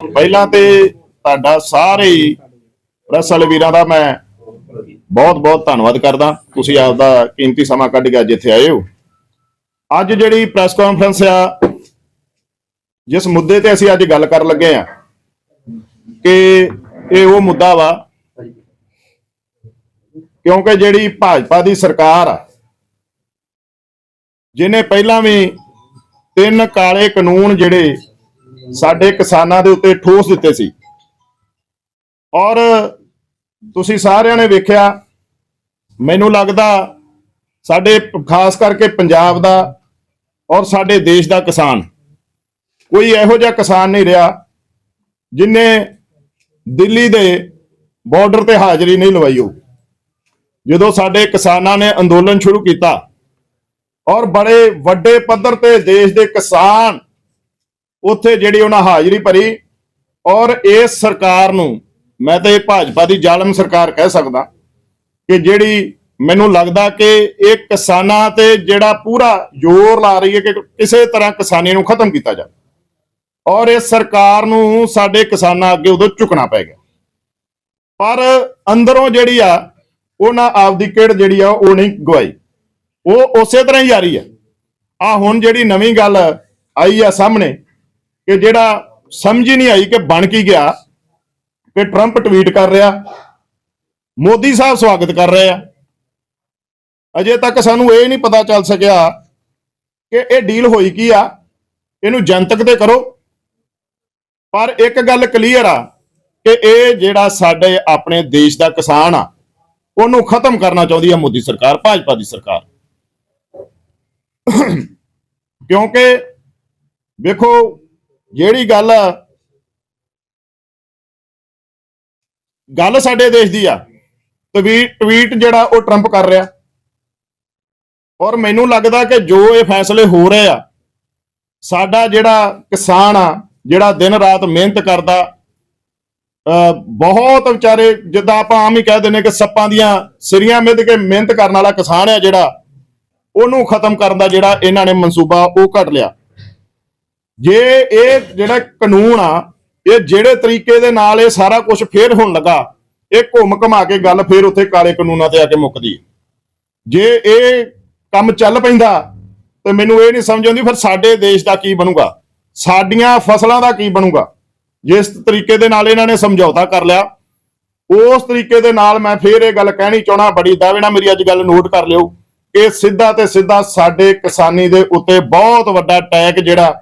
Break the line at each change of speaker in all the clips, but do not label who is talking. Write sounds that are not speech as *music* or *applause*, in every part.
ਪਹਿਲਾਂ ਤੇ ਤੁਹਾਡਾ ਸਾਰੇ ਹੀ ਪ੍ਰੈਸ ਵਾਲੇ ਵੀਰਾਂ ਦਾ ਮੈਂ ਬਹੁਤ ਬਹੁਤ ਧੰਨਵਾਦ ਕਰਦਾ। ਤੁਸੀਂ ਆਪਦਾ ਕੀਮਤੀ ਸਮਾਂ ਕੱਢ ਕੇ ਅੱਜ ਇੱਥੇ ਆਏ ਹੋ। ਅੱਜ ਜਿਹੜੀ ਪ੍ਰੈਸ ਕਾਨਫਰੰਸ ਆ, ਜਿਸ ਮੁੱਦੇ ਤੇ ਅਸੀਂ ਅੱਜ ਗੱਲ ਕਰਨ ਲੱਗੇ ਆ, ਕਿ ਇਹ ਉਹ ਮੁੱਦਾ ਵਾ, ਕਿਉਂਕਿ ਜਿਹੜੀ ਭਾਜਪਾ ਦੀ ਸਰਕਾਰ ਆ, ਜਿਹਨੇ ਪਹਿਲਾਂ ਵੀ ਤਿੰਨ ਕਾਲੇ ਕਾਨੂੰਨ ਜਿਹੜੇ ਸਾਡੇ ਕਿਸਾਨਾਂ ਦੇ ਉੱਤੇ ਠੋਸ ਦਿੱਤੇ ਸੀ। ਔਰ ਤੁਸੀਂ ਸਾਰਿਆਂ ਨੇ ਵੇਖਿਆ, ਮੈਨੂੰ ਲੱਗਦਾ ਸਾਡੇ ਖਾਸ ਕਰਕੇ ਪੰਜਾਬ ਦਾ ਔਰ ਸਾਡੇ ਦੇਸ਼ ਦਾ ਕਿਸਾਨ, ਕੋਈ ਇਹੋ ਜਿਹਾ ਕਿਸਾਨ ਨਹੀਂ ਰਿਹਾ ਜਿਨੇ ਦਿੱਲੀ ਦੇ ਬਾਰਡਰ ਤੇ ਹਾਜ਼ਰੀ ਨਹੀਂ ਲਵਾਈ ਹੋ ਜਦੋਂ ਸਾਡੇ ਕਿਸਾਨਾਂ ਨੇ ਅੰਦੋਲਨ ਸ਼ੁਰੂ ਕੀਤਾ ਔਰ ਬੜੇ ਵੱਡੇ ਪੱਧਰ ਤੇ ਦੇਸ਼ ਦੇ ਕਿਸਾਨ ਉੱਥੇ ਜਿਹੜੀ ਉਹਨਾਂ ਹਾਜ਼ਰੀ ਭਰੀ ਔਰ ਇਸ ਸਰਕਾਰ ਨੂੰ ਮੈਂ ਤਾਂ ਇਹ ਭਾਜਪਾ ਦੀ ਜ਼ਾਲਮ ਸਰਕਾਰ ਕਹਿ ਸਕਦਾ ਕਿ ਜਿਹੜੀ ਮੈਨੂੰ ਲੱਗਦਾ ਕਿ ਇਹ ਕਿਸਾਨਾਂ ਤੇ ਜਿਹੜਾ ਪੂਰਾ ਜ਼ੋਰ ਲਾ ਰਹੀ ਹੈ ਕਿ ਕਿਸੇ ਤਰ੍ਹਾਂ ਕਿਸਾਨੀ ਨੂੰ ਖਤਮ ਕੀਤਾ ਜਾਵੇ। ਔਰ ਇਸ ਸਰਕਾਰ ਨੂੰ ਸਾਡੇ ਕਿਸਾਨਾਂ ਅੱਗੇ ਉਦੋਂ ਝੁਕਣਾ ਪੈ ਗਿਆ। ਪਰ ਅੰਦਰੋਂ ਜਿਹੜੀ ਆ, ਉਹਨਾਂ ਆਪਦੀ ਕਿਹੜ ਜਿਹੜੀ ਆ, ਉਹ ਨਹੀਂ ਗਵਾਈ। ਉਹ ਉਸੇ ਤਰ੍ਹਾਂ ਹੀ ਜਾਰੀ ਆ ਆ ਹੁਣ ਜਿਹੜੀ ਨਵੀਂ ਗੱਲ ਆਈ ਆ ਸਾਹਮਣੇ ਕਿ ਜਿਹੜਾ ਸਮਝ ਹੀ ਨਹੀਂ ਆਈ ਕਿ ਬਣ ਕੀ ਗਿਆ, ਕਿ ਟਰੰਪ ਟਵੀਟ ਕਰ ਰਿਹਾ, ਮੋਦੀ ਸਾਹਿਬ ਸਵਾਗਤ ਕਰ ਰਹੇ ਆ। ਅਜੇ ਤੱਕ ਸਾਨੂੰ ਇਹ ਨਹੀਂ ਪਤਾ ਚੱਲ ਸਕਿਆ ਕਿ ਇਹ ਡੀਲ ਹੋਈ ਕੀ ਆ। ਇਹਨੂੰ ਜਨਤਕ ਤੇ ਕਰੋ। ਪਰ ਇੱਕ ਗੱਲ ਕਲੀਅਰ ਆ ਕਿ ਇਹ ਜਿਹੜਾ ਸਾਡੇ ਆਪਣੇ ਦੇਸ਼ ਦਾ ਕਿਸਾਨ ਆ, ਉਹਨੂੰ ਖਤਮ ਕਰਨਾ ਚਾਹੁੰਦੀ ਆ ਮੋਦੀ ਸਰਕਾਰ, ਭਾਜਪਾ ਦੀ ਸਰਕਾਰ। ਕਿਉਂਕਿ ਵੇਖੋ ਜਿਹੜੀ ਗੱਲ ਗੱਲ ਸਾਡੇ ਦੇਸ਼ ਦੀ ਆ ਟਵੀਟ ਟਵੀਟ ਜਿਹੜਾ ਉਹ ਟਰੰਪ ਕਰ ਰਿਹਾ। ਔਰ ਮੈਨੂੰ ਲੱਗਦਾ ਕਿ ਜੋ ਇਹ ਫੈਸਲੇ ਹੋ ਰਹੇ ਆ, ਸਾਡਾ ਜਿਹੜਾ ਕਿਸਾਨ ਆ, ਜਿਹੜਾ ਦਿਨ ਰਾਤ ਮਿਹਨਤ ਕਰਦਾ ਅਹ ਬਹੁਤ ਵਿਚਾਰੇ ਜਿੱਦਾਂ ਆਪਾਂ ਆਮ ਹੀ ਕਹਿ ਦਿੰਦੇ ਕਿ ਸੱਪਾਂ ਦੀਆਂ ਸਿਰੀਆਂ ਮਿੱਧ ਕੇ ਮਿਹਨਤ ਕਰਨ ਵਾਲਾ ਕਿਸਾਨ ਆ ਜਿਹੜਾ, ਉਹਨੂੰ ਖਤਮ ਕਰਨ ਦਾ ਜਿਹੜਾ ਇਹਨਾਂ ਨੇ ਮਨਸੂਬਾ ਉਹ ਕੱਢ ਲਿਆ। ਜੇ ਇਹ ਜਿਹੜਾ ਕਾਨੂੰਨ ਆ, ਇਹ ਜਿਹੜੇ ਤਰੀਕੇ ਦੇ ਨਾਲ ਇਹ ਸਾਰਾ ਕੁਝ ਫੇਰ ਹੋਣ ਲੱਗਾ, ਇਹ ਘੁੰਮ ਘਮਾ ਕੇ ਗੱਲ ਫੇਰ ਉੱਥੇ ਕਾਲੇ ਕਾਨੂੰਨਾਂ ਤੇ ਆ ਕੇ ਮੁੱਕਦੀ ਜੇ ਇਹ ਕੰਮ ਚੱਲ ਪੈਂਦਾ, ਤੇ ਮੈਨੂੰ ਇਹ ਨਹੀਂ ਸਮਝ ਆਉਂਦੀ ਫਿਰ ਸਾਡੇ ਦੇਸ਼ ਦਾ ਕੀ ਬਣੂਗਾ? ਸਾਡੀਆਂ ਫਸਲਾਂ ਦਾ ਕੀ ਬਣੂਗਾ? ਜਿਸ ਤਰੀਕੇ ਦੇ ਨਾਲ ਇਹਨਾਂ ਨੇ ਸਮਝੌਤਾ ਕਰ ਲਿਆ, ਉਸ ਤਰੀਕੇ ਦੇ ਨਾਲ ਮੈਂ ਫੇਰ ਇਹ ਗੱਲ ਕਹਿਣੀ ਚਾਹਣਾ ਬੜੀ ਦਾਅਵੇ ਨਾਲ ਮੇਰੀ ਅੱਜ ਗੱਲ ਨੋਟ ਕਰ ਲਿਓ ਕਿ ਸਿੱਧਾ ਤੇ ਸਿੱਧਾ ਸਾਡੇ ਕਿਸਾਨੀ ਦੇ ਉੱਤੇ ਬਹੁਤ ਵੱਡਾ ਅਟੈਕ ਜਿਹੜਾ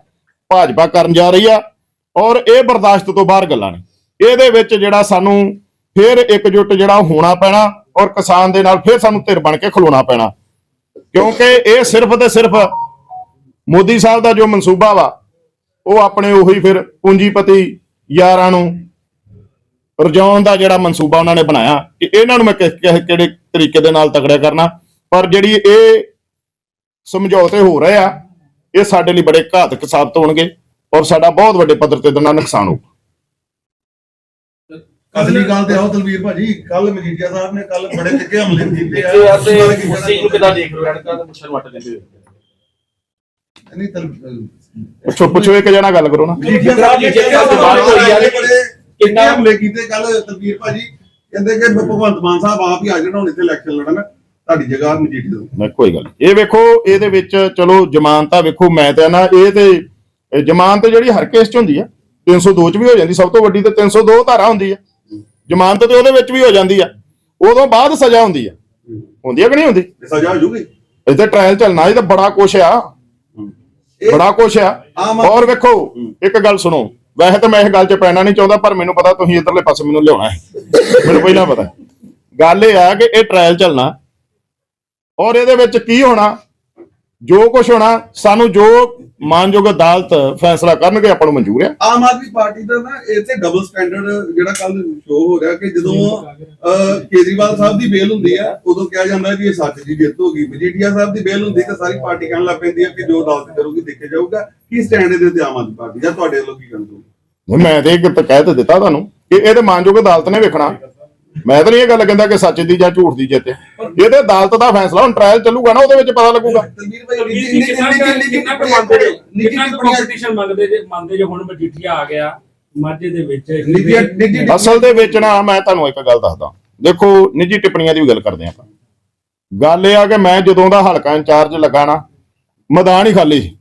ਭਾਜਪਾ ਕਰਨ ਜਾ ਰਹੀ ਆ ਔਰ ਇਹ ਬਰਦਾਸ਼ਤ ਤੋਂ ਬਾਹਰ ਗੱਲਾਂ ਨੇ। ਇਹਦੇ ਵਿੱਚ ਜਿਹੜਾ ਸਾਨੂੰ ਫੇਰ ਇਕਜੁੱਟ ਜਿਹੜਾ ਹੋਣਾ ਪੈਣਾ ਔਰ ਕਿਸਾਨ ਦੇ ਨਾਲ ਫਿਰ ਸਾਨੂੰ ਧਿਰ ਬਣ ਕੇ ਖਲੋਣਾ ਪੈਣਾ। ਕਿਉਂਕਿ ਇਹ ਸਿਰਫ ਤੇ ਸਿਰਫ ਮੋਦੀ ਸਾਹਿਬ ਦਾ ਜੋ ਮਨਸੂਬਾ ਵਾ, ਉਹ ਆਪਣੇ ਉਹੀ ਫਿਰ ਪੂੰਜੀਪਤੀ ਯਾਰਾਂ ਨੂੰ ਰਜਾਉਣ ਦਾ ਜਿਹੜਾ ਮਨਸੂਬਾ ਉਹਨਾਂ ਨੇ ਬਣਾਇਆ, ਕਿ ਇਹਨਾਂ ਨੂੰ ਮੈਂ ਕਿ- ਕਿਹੜੇ ਤਰੀਕੇ ਦੇ ਨਾਲ ਤਕੜਿਆ ਕਰਨਾ। ਪਰ ਜਿਹੜੀ ਇਹ ਸਮਝੌਤੇ ਹੋ ਰਹੇ ਆ ਇਹ ਸਾਡੇ ਲਈ ਬੜੇ ਘਾਤਕ ਸਾਬਤ ਹੋਣਗੇ ਔਰ ਸਾਡਾ ਬਹੁਤ ਵੱਡੇ ਪੱਧਰ ਤੇ ਨਾਲ ਨੁਕਸਾਨ ਹੋਊਗਾ।
ਅਸਲੀ ਗੱਲ ਤੇ ਆਓ ਦਲਵੀਰ ਭਾਜੀ ਕੱਲ ਮਜੀਠੀਆ ਸਾਹਿਬ ਨੇ ਕੱਲ ਬੜੇ ਚਿੱਕੇ ਹਮਲੇ ਕੀਤੇ ਆ।
ਤੇ ਆ ਤੇ
ਉਹਨਾਂ ਨੇ
ਕਿਦਾਂ ਦੇਖ ਰਹੇ ਹੋ? ਅੜਕਾ ਤੇ ਮੁੱਛਲ ਵੱਟ ਹੋਏ।
ਨਹੀਂ ਤਲ
ਪੁੱਛੋ ਪੁੱਛੋ ਇੱਕ ਜਣਾ ਗੱਲ ਕਰੋ ਨਾ।
ਮਜੀਠੀਆ ਸਾਹਿਬ
ਮਜੀਠੀਆ ਸਾਹਿਬ
ਬਾਹਰ
ਹੋਈ ਆ
ਕਿੰਨੇ
ਕਿੰਨਾ-
ਹਮਲੇ ਕੀਤੇ। ਕੱਲ ਦਲਵੀਰ ਭਾਜੀ ਕਹਿੰਦੇ ਕਿ ਭਗਵੰਤ ਮਾਨ ਸਾਹਿਬ ਆਪ ਹੀ ਆ ਜਾਣ ਹੁਣ ਇੱਥੇ ਇਲੈਕਸ਼ਨ ਲੜਨ। ਤੁਹਾਡੀ ਜਗ੍ਹਾ ਮਜੀਠੀ ਤੋਂ
ਮੈਂ ਕੋਈ ਗੱਲ ਨਹੀਂ। ਇਹ ਵੇਖੋ ਇਹਦੇ ਵਿੱਚ ਚਲੋ ਜ਼ਮਾਨਤਾਂ ਵੇਖੋ ਮੈਂ ਤੇ ਨਾ ਇਹ ਤੇ ਇਹ ਜ਼ਮਾਨਤ ਜਿਹੜੀ ਹਰ ਕੇਸ 'ਚ ਹੁੰਦੀ ਆ 302 'ਚ ਵੀ ਹੋ ਜਾਂਦੀ ਸਭ ਤੋਂ ਵੱਡੀ ਤੇ 302 ਧਾਰਾ ਹੁੰਦੀ ਆ। ਜ਼ਮਾਨਤ ਤੇ ਉਹਦੇ ਵਿੱਚ ਵੀ ਹੋ ਜਾਂਦੀ ਆ। ਉਦੋਂ ਬਾਅਦ ਸਜ਼ਾ ਹੁੰਦੀ ਆ। ਹੁੰਦੀ ਆ ਕਿ ਨਹੀਂ ਹੁੰਦੀ?
ਤੇ ਸਜ਼ਾ ਹੋ ਜੂਗੀ।
ਇੱਥੇ ਟ੍ਰਾਇਲ ਚੱਲਣਾ ਇਹ ਤਾਂ ਬੜਾ ਕੁਛ ਆ।
ਇਹ-
ਬੜਾ ਕੁਛ ਆ।
ਆਮ-
ਔਰ ਵੇਖੋ ਇੱਕ ਗੱਲ ਸੁਣੋ ਵੈਸੇ ਤਾਂ ਮੈਂ ਇਹ ਗੱਲ 'ਚ ਪੈਣਾ ਨਹੀਂ ਚਾਹੁੰਦਾ ਪਰ ਮੈਨੂੰ ਪਤਾ ਤੁਸੀਂ ਇਧਰਲੇ ਪਾਸੇ ਮੈਨੂੰ ਲਿਆਉਣਾ ਹੈ। ਮੈਨੂੰ ਪਹਿਲਾਂ ਪਤਾ। ਗੱਲ ਇਹ ਆ ਕਿ ਇਹ ਟ੍ਰਾਇਲ ਚੱਲਣਾ ਔਰ ਇਹਦੇ ਵਿੱਚ ਕੀ ਹੋਣਾ? ਜੋ ਕੁਝ ਹੋਣਾ ਸਾਨੂੰ ਜੋ ਮਾਨਯੋਗ ਅਦਾਲਤ ਫੈਸਲਾ ਕਰਨਗੇ ਆਪਾਂ ਨੂੰ ਮਨਜ਼ੂਰ ਹੈ।
ਆਮ ਆਦਮੀ ਪਾਰਟੀ ਦਾ ਨਾ ਇਹ ਤੇ ਡਬਲ ਸਟੈਂਡਰਡ ਜਿਹੜਾ ਕੱਲ ਸ਼ੋ ਹੋ ਰਿਹਾ ਕਿ ਜਦੋਂ ਕੇਜਰੀਵਾਲ ਸਾਹਿਬ ਦੀ ਬੇਲ ਹੁੰਦੀ ਆ ਉਦੋਂ ਕਿਹਾ ਜਾਂਦਾ ਵੀ ਇਹ ਸੱਚ ਦੀ ਜਿੱਤ ਹੋ ਗਈ। ਮਜੀਠੀਆ ਸਾਹਿਬ ਦੀ ਬੇਲ ਹੁੰਦੀ ਤਾਂ ਸਾਰੀ ਪਾਰਟੀ ਕਹਿਣ ਲੱਗ ਪੈਂਦੀ ਆ ਕਿ ਜੋ ਅਦਾਲਤ ਕਰੂਗੀ ਦੇਖਿਆ ਜਾਊਗਾ। ਕੀ ਸਟੈਂਡ ਇਹਦੇ ਤੇ ਆਮ ਆਦਮੀ ਪਾਰਟੀ? ਜਾਂ ਤੁਹਾਡੇ ਵੱਲੋਂ ਕੀ ਕਹਿੰਦੇ
ਮੈਂ ਤੇ ਇਹ ਕਹਿ ਤੇ ਦਿੱਤਾ ਤੁਹਾਨੂੰ ਕਿ ਇਹਦੇ ਮਾਨਯੋਗ ਅਦਾਲਤ ਨੇ ਵੇਖਣਾ। ਮੈਂ ਤਾਂ ਨਹੀਂ ਇਹ ਗੱਲ ਕਹਿੰਦਾ ਕਿ ਸੱਚ ਦੀ ਜਾਂ ਝੂਠ ਦੀ ਜਿੱਤ ਇਹਦੇ ਅਦਾਲਤ ਦਾ ਫੈਸਲਾ ਹੁਣ ਟ੍ਰਾਇਲ ਚੱਲੂਗਾ ਨਾ ਉਹਦੇ ਵਿੱਚ ਪਤਾ ਲੱਗੂਗਾ।
ਕੰਪੀਟੀਸ਼ਨ ਮੰਗਦੇ ਜੇ ਮੰਨਦੇ ਜੇ ਹੁਣ ਮਜੀਠੀਆ ਆ ਗਿਆ
ਮਾਝੇ ਦੇ ਵਿੱਚ
ਅਸਲ ਦੇ ਵਿੱਚ ਨਾ ਮੈਂ ਤੁਹਾਨੂੰ ਇੱਕ ਗੱਲ ਦੱਸਦਾ। ਦੇਖੋ ਨਿੱਜੀ ਟਿੱਪਣੀਆਂ ਦੀ ਵੀ ਗੱਲ ਕਰਦੇ ਆਪਾਂ। ਗੱਲ ਇਹ ਆ ਕਿ ਮੈਂ ਜਦੋਂ ਦਾ ਹਲਕਾ ਇੰਚਾਰਜ ਲੱਗਾ ਨਾ ਮੈਦਾਨ ਹੀ ਖਾਲੀ ਸੀ।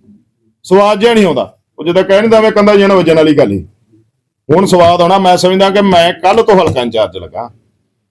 ਸਵਾਦ ਜਿਹਾ ਨਹੀਂ ਆਉਂਦਾ। ਉਹ ਜਦੋਂ ਕਹਿ ਨਹੀਂ ਦਵੇਂ ਕੰਦਾ ਜਣ ਵਜਣ ਵਾਲੀ ਗੱਲ ਹੀ। ਹੁਣ ਸਵਾਦ ਆਉਣਾ ਮੈਂ ਸਮਝਦਾ ਕਿ ਮੈਂ ਕੱਲ ਤੋਂ ਹਲਕਾ ਇੰਚਾਰਜ ਲੱਗਾ।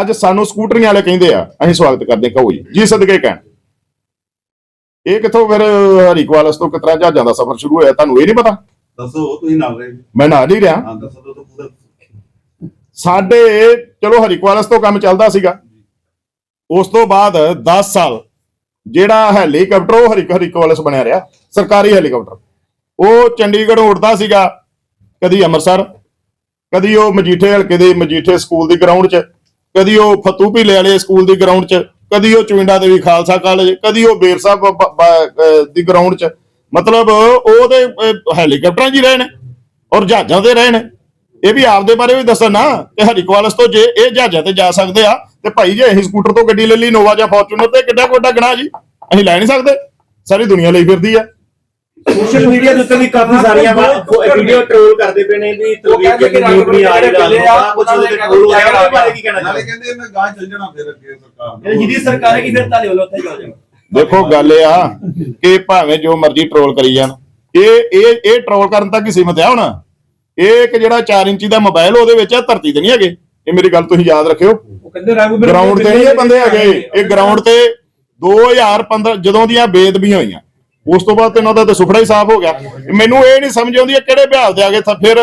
ਅੱਜ ਸਾਨੂੰ ਸਕੂਟਰੀਆਂ ਵਾਲੇ ਕਹਿੰਦੇ ਆ ਅਸੀਂ ਸਵਾਗਤ ਕਰਦੇ ਕਹੋ ਜੀ ਜੀ ਸਦਕੇ ਕਹਿਣ। ਇਹ ਕਿੱਥੋਂ ਫਿਰ ਹਰੀਕਵਾਲਸ ਤੋਂ ਕਿਤਰਾ ਜਹਾਜ਼ਾਂ ਦਾ ਸਫ਼ਰ ਸ਼ੁਰੂ ਹੋਇਆ ਤੁਹਾਨੂੰ ਇਹ ਨਹੀਂ ਪਤਾ?
ਦੱਸੋ ਤੁਸੀਂ ਨਾਲ ਰਹੇ।
ਮੈਂ ਨਾਲ ਹੀ ਰਿਹਾ।
ਹਾਂ ਦੱਸੋ ਤਾਂ ਪੂਰਾ
ਸਾਡੇ ਚਲੋ ਹਰੀਕਵਾਲਸ ਤੋਂ ਕੰਮ ਚੱਲਦਾ ਸੀਗਾ। ਉਸ ਤੋਂ ਬਾਅਦ 10 ਸਾਲ ਜਿਹੜਾ ਹੈਲੀਕਾਪਟਰ ਉਹ ਹਰੀ ਹਰੀਕਵਾਲਸ ਬਣਿਆ ਰਿਹਾ ਸਰਕਾਰੀ ਹੈਲੀਕਾਪਟਰ। ਉਹ ਚੰਡੀਗੜ੍ਹੋਂ ਉੱਡਦਾ ਸੀਗਾ ਕਦੀ ਅੰਮ੍ਰਿਤਸਰ ਕਦੀ ਉਹ ਮਜੀਠੇ ਹਲਕੇ ਦੇ ਮਜੀਠੇ ਸਕੂਲ ਦੀ ਗਰਾਊਂਡ 'ਚ। ਕਦੀ ਉਹ ਫਤੂ ਭੀਲੇ ਵਾਲੇ ਸਕੂਲ ਦੀ ਗਰਾਊਂਡ 'ਚ, ਕਦੀ ਉਹ ਚੁਇੰਡਾ ਦੇਵੀ ਖਾਲਸਾ ਕਾਲਜ ਕਦੀ ਉਹ ਬੇਰ ਸਾਹਿਬ ਦੀ ਗਰਾਊਂਡ 'ਚ। ਮਤਲਬ ਉਹਦੇ ਹੈਲੀਕਾਪਟਰਾਂ 'ਚ ਹੀ ਰਹੇ ਨੇ ਔਰ ਜਹਾਜ਼ਾਂ ਤੇ ਰਹੇ ਨੇ ਇਹ ਵੀ ਆਪਦੇ ਬਾਰੇ ਵੀ ਦੱਸਣ ਨਾ, ਕਿ ਹਰੀਕਵਾਲਸ ਤੋਂ ਜੇ ਇਹ ਜਹਾਜ਼ਾਂ ਤੇ ਜਾ ਸਕਦੇ ਆ, ਤੇ ਭਾਈ ਜੇ ਅਸੀਂ ਸਕੂਟਰ ਤੋਂ ਗੱਡੀ ਲੈ ਲਈ, ਨੋਵਾ ਜਾਂ ਫੋਰਚੂਨਰ ਤੇ ਕਿੱਡਾ ਕੋਡਾ ਗਣਾ ਜੀ, ਅਸੀਂ ਲੈ ਨਹੀਂ ਸਕਦੇ। ਸਾਰੀ ਦੁਨੀਆ ਲਈ ਫਿਰਦੀ ਆ।
ਸੋਸ਼ਲ ਮੀਡੀਆ ਦੇ ਉੱਤੇ ਵੀ ਕਾਫੀ ਸਾਰੀਆਂ ਵੀਡੀਓ ਟ੍ਰੋਲ ਕਰਦੇ ਪਏ ਨੇ ਵੀ ਤਲਵੀਰ
ਕਹਿੰਦੇ
ਜਿਹੜੀ ਨਿਊ ਨਹੀਂ ਆ ਰਹੀ ਗੱਲ ਆ ਕੁਝ ਉਹਦੇ ਟ੍ਰੋਲ ਹੋਇਆ ਉਹਦੇ ਬਾਰੇ ਕੀ ਕਹਿਣਾ
ਨਾਲੇ
ਚਾਹੁੰਦੇ
ਕਹਿੰਦੇ ਮੈਂ ਗਾਂ ਚੱਲ ਜਾਣਾ ਫਿਰ ਅੱਗੇ ਸਰਕਾਰ ਨੂੰ।
ਜਿਹਦੀ ਸਰਕਾਰ ਹੈ ਕਿ ਫਿਰ ਤਾਲੇ ਵੱਲੋਂ ਉੱਥੇ ਜਾ ਜਾਓ
ਦੇਖੋ ਗੱਲ ਇਹ ਆ ਕਿ ਭਾਵੇਂ ਜੋ ਮਰਜ਼ੀ ਟਰੋਲ ਕਰੀ ਜਾਣ। ਇਹ ਇਹ ਇਹ ਟਰੋਲ ਕਰਨ ਤੱਕ ਹੀ ਸੀਮਤ ਆ ਹੁਣ। ਇਹ ਇੱਕ ਜਿਹੜਾ 4 ਇੰਚੀ ਦਾ ਮੋਬਾਈਲ ਉਹਦੇ ਵਿੱਚ ਆ ਧਰਤੀ ਤੇ ਨਹੀਂ ਹੈਗੇ। ਇਹ ਮੇਰੀ ਗੱਲ ਤੁਸੀਂ ਯਾਦ ਰੱਖਿਓ।
ਉਹ ਕਹਿੰਦੇ ਰੰਗ ਬਿਰੰਗੇ
ਗਰਾਊਂਡ ਤੇ ਨਹੀਂ ਇਹ ਬੰਦੇ ਹੈਗੇ। ਇਹ ਗਰਾਊਂਡ ਤੇ 2015 ਜਦੋਂ ਦੀਆਂ ਬੇਦਬੀਆਂ ਹੋਈਆਂ। ਉਸ ਤੋਂ ਬਾਅਦ ਤੇ ਇਹਨਾਂ ਦਾ ਤੇ ਸੁਪੜਾ ਹੀ ਸਾਫ਼ ਹੋ ਗਿਆ। ਮੈਨੂੰ ਇਹ ਨਹੀਂ ਸਮਝ ਆਉਂਦੀ ਕਿਹੜੇ ਬਿਹਾਲ ਤੇ ਆ ਗਏ ਤਾਂ ਫਿਰ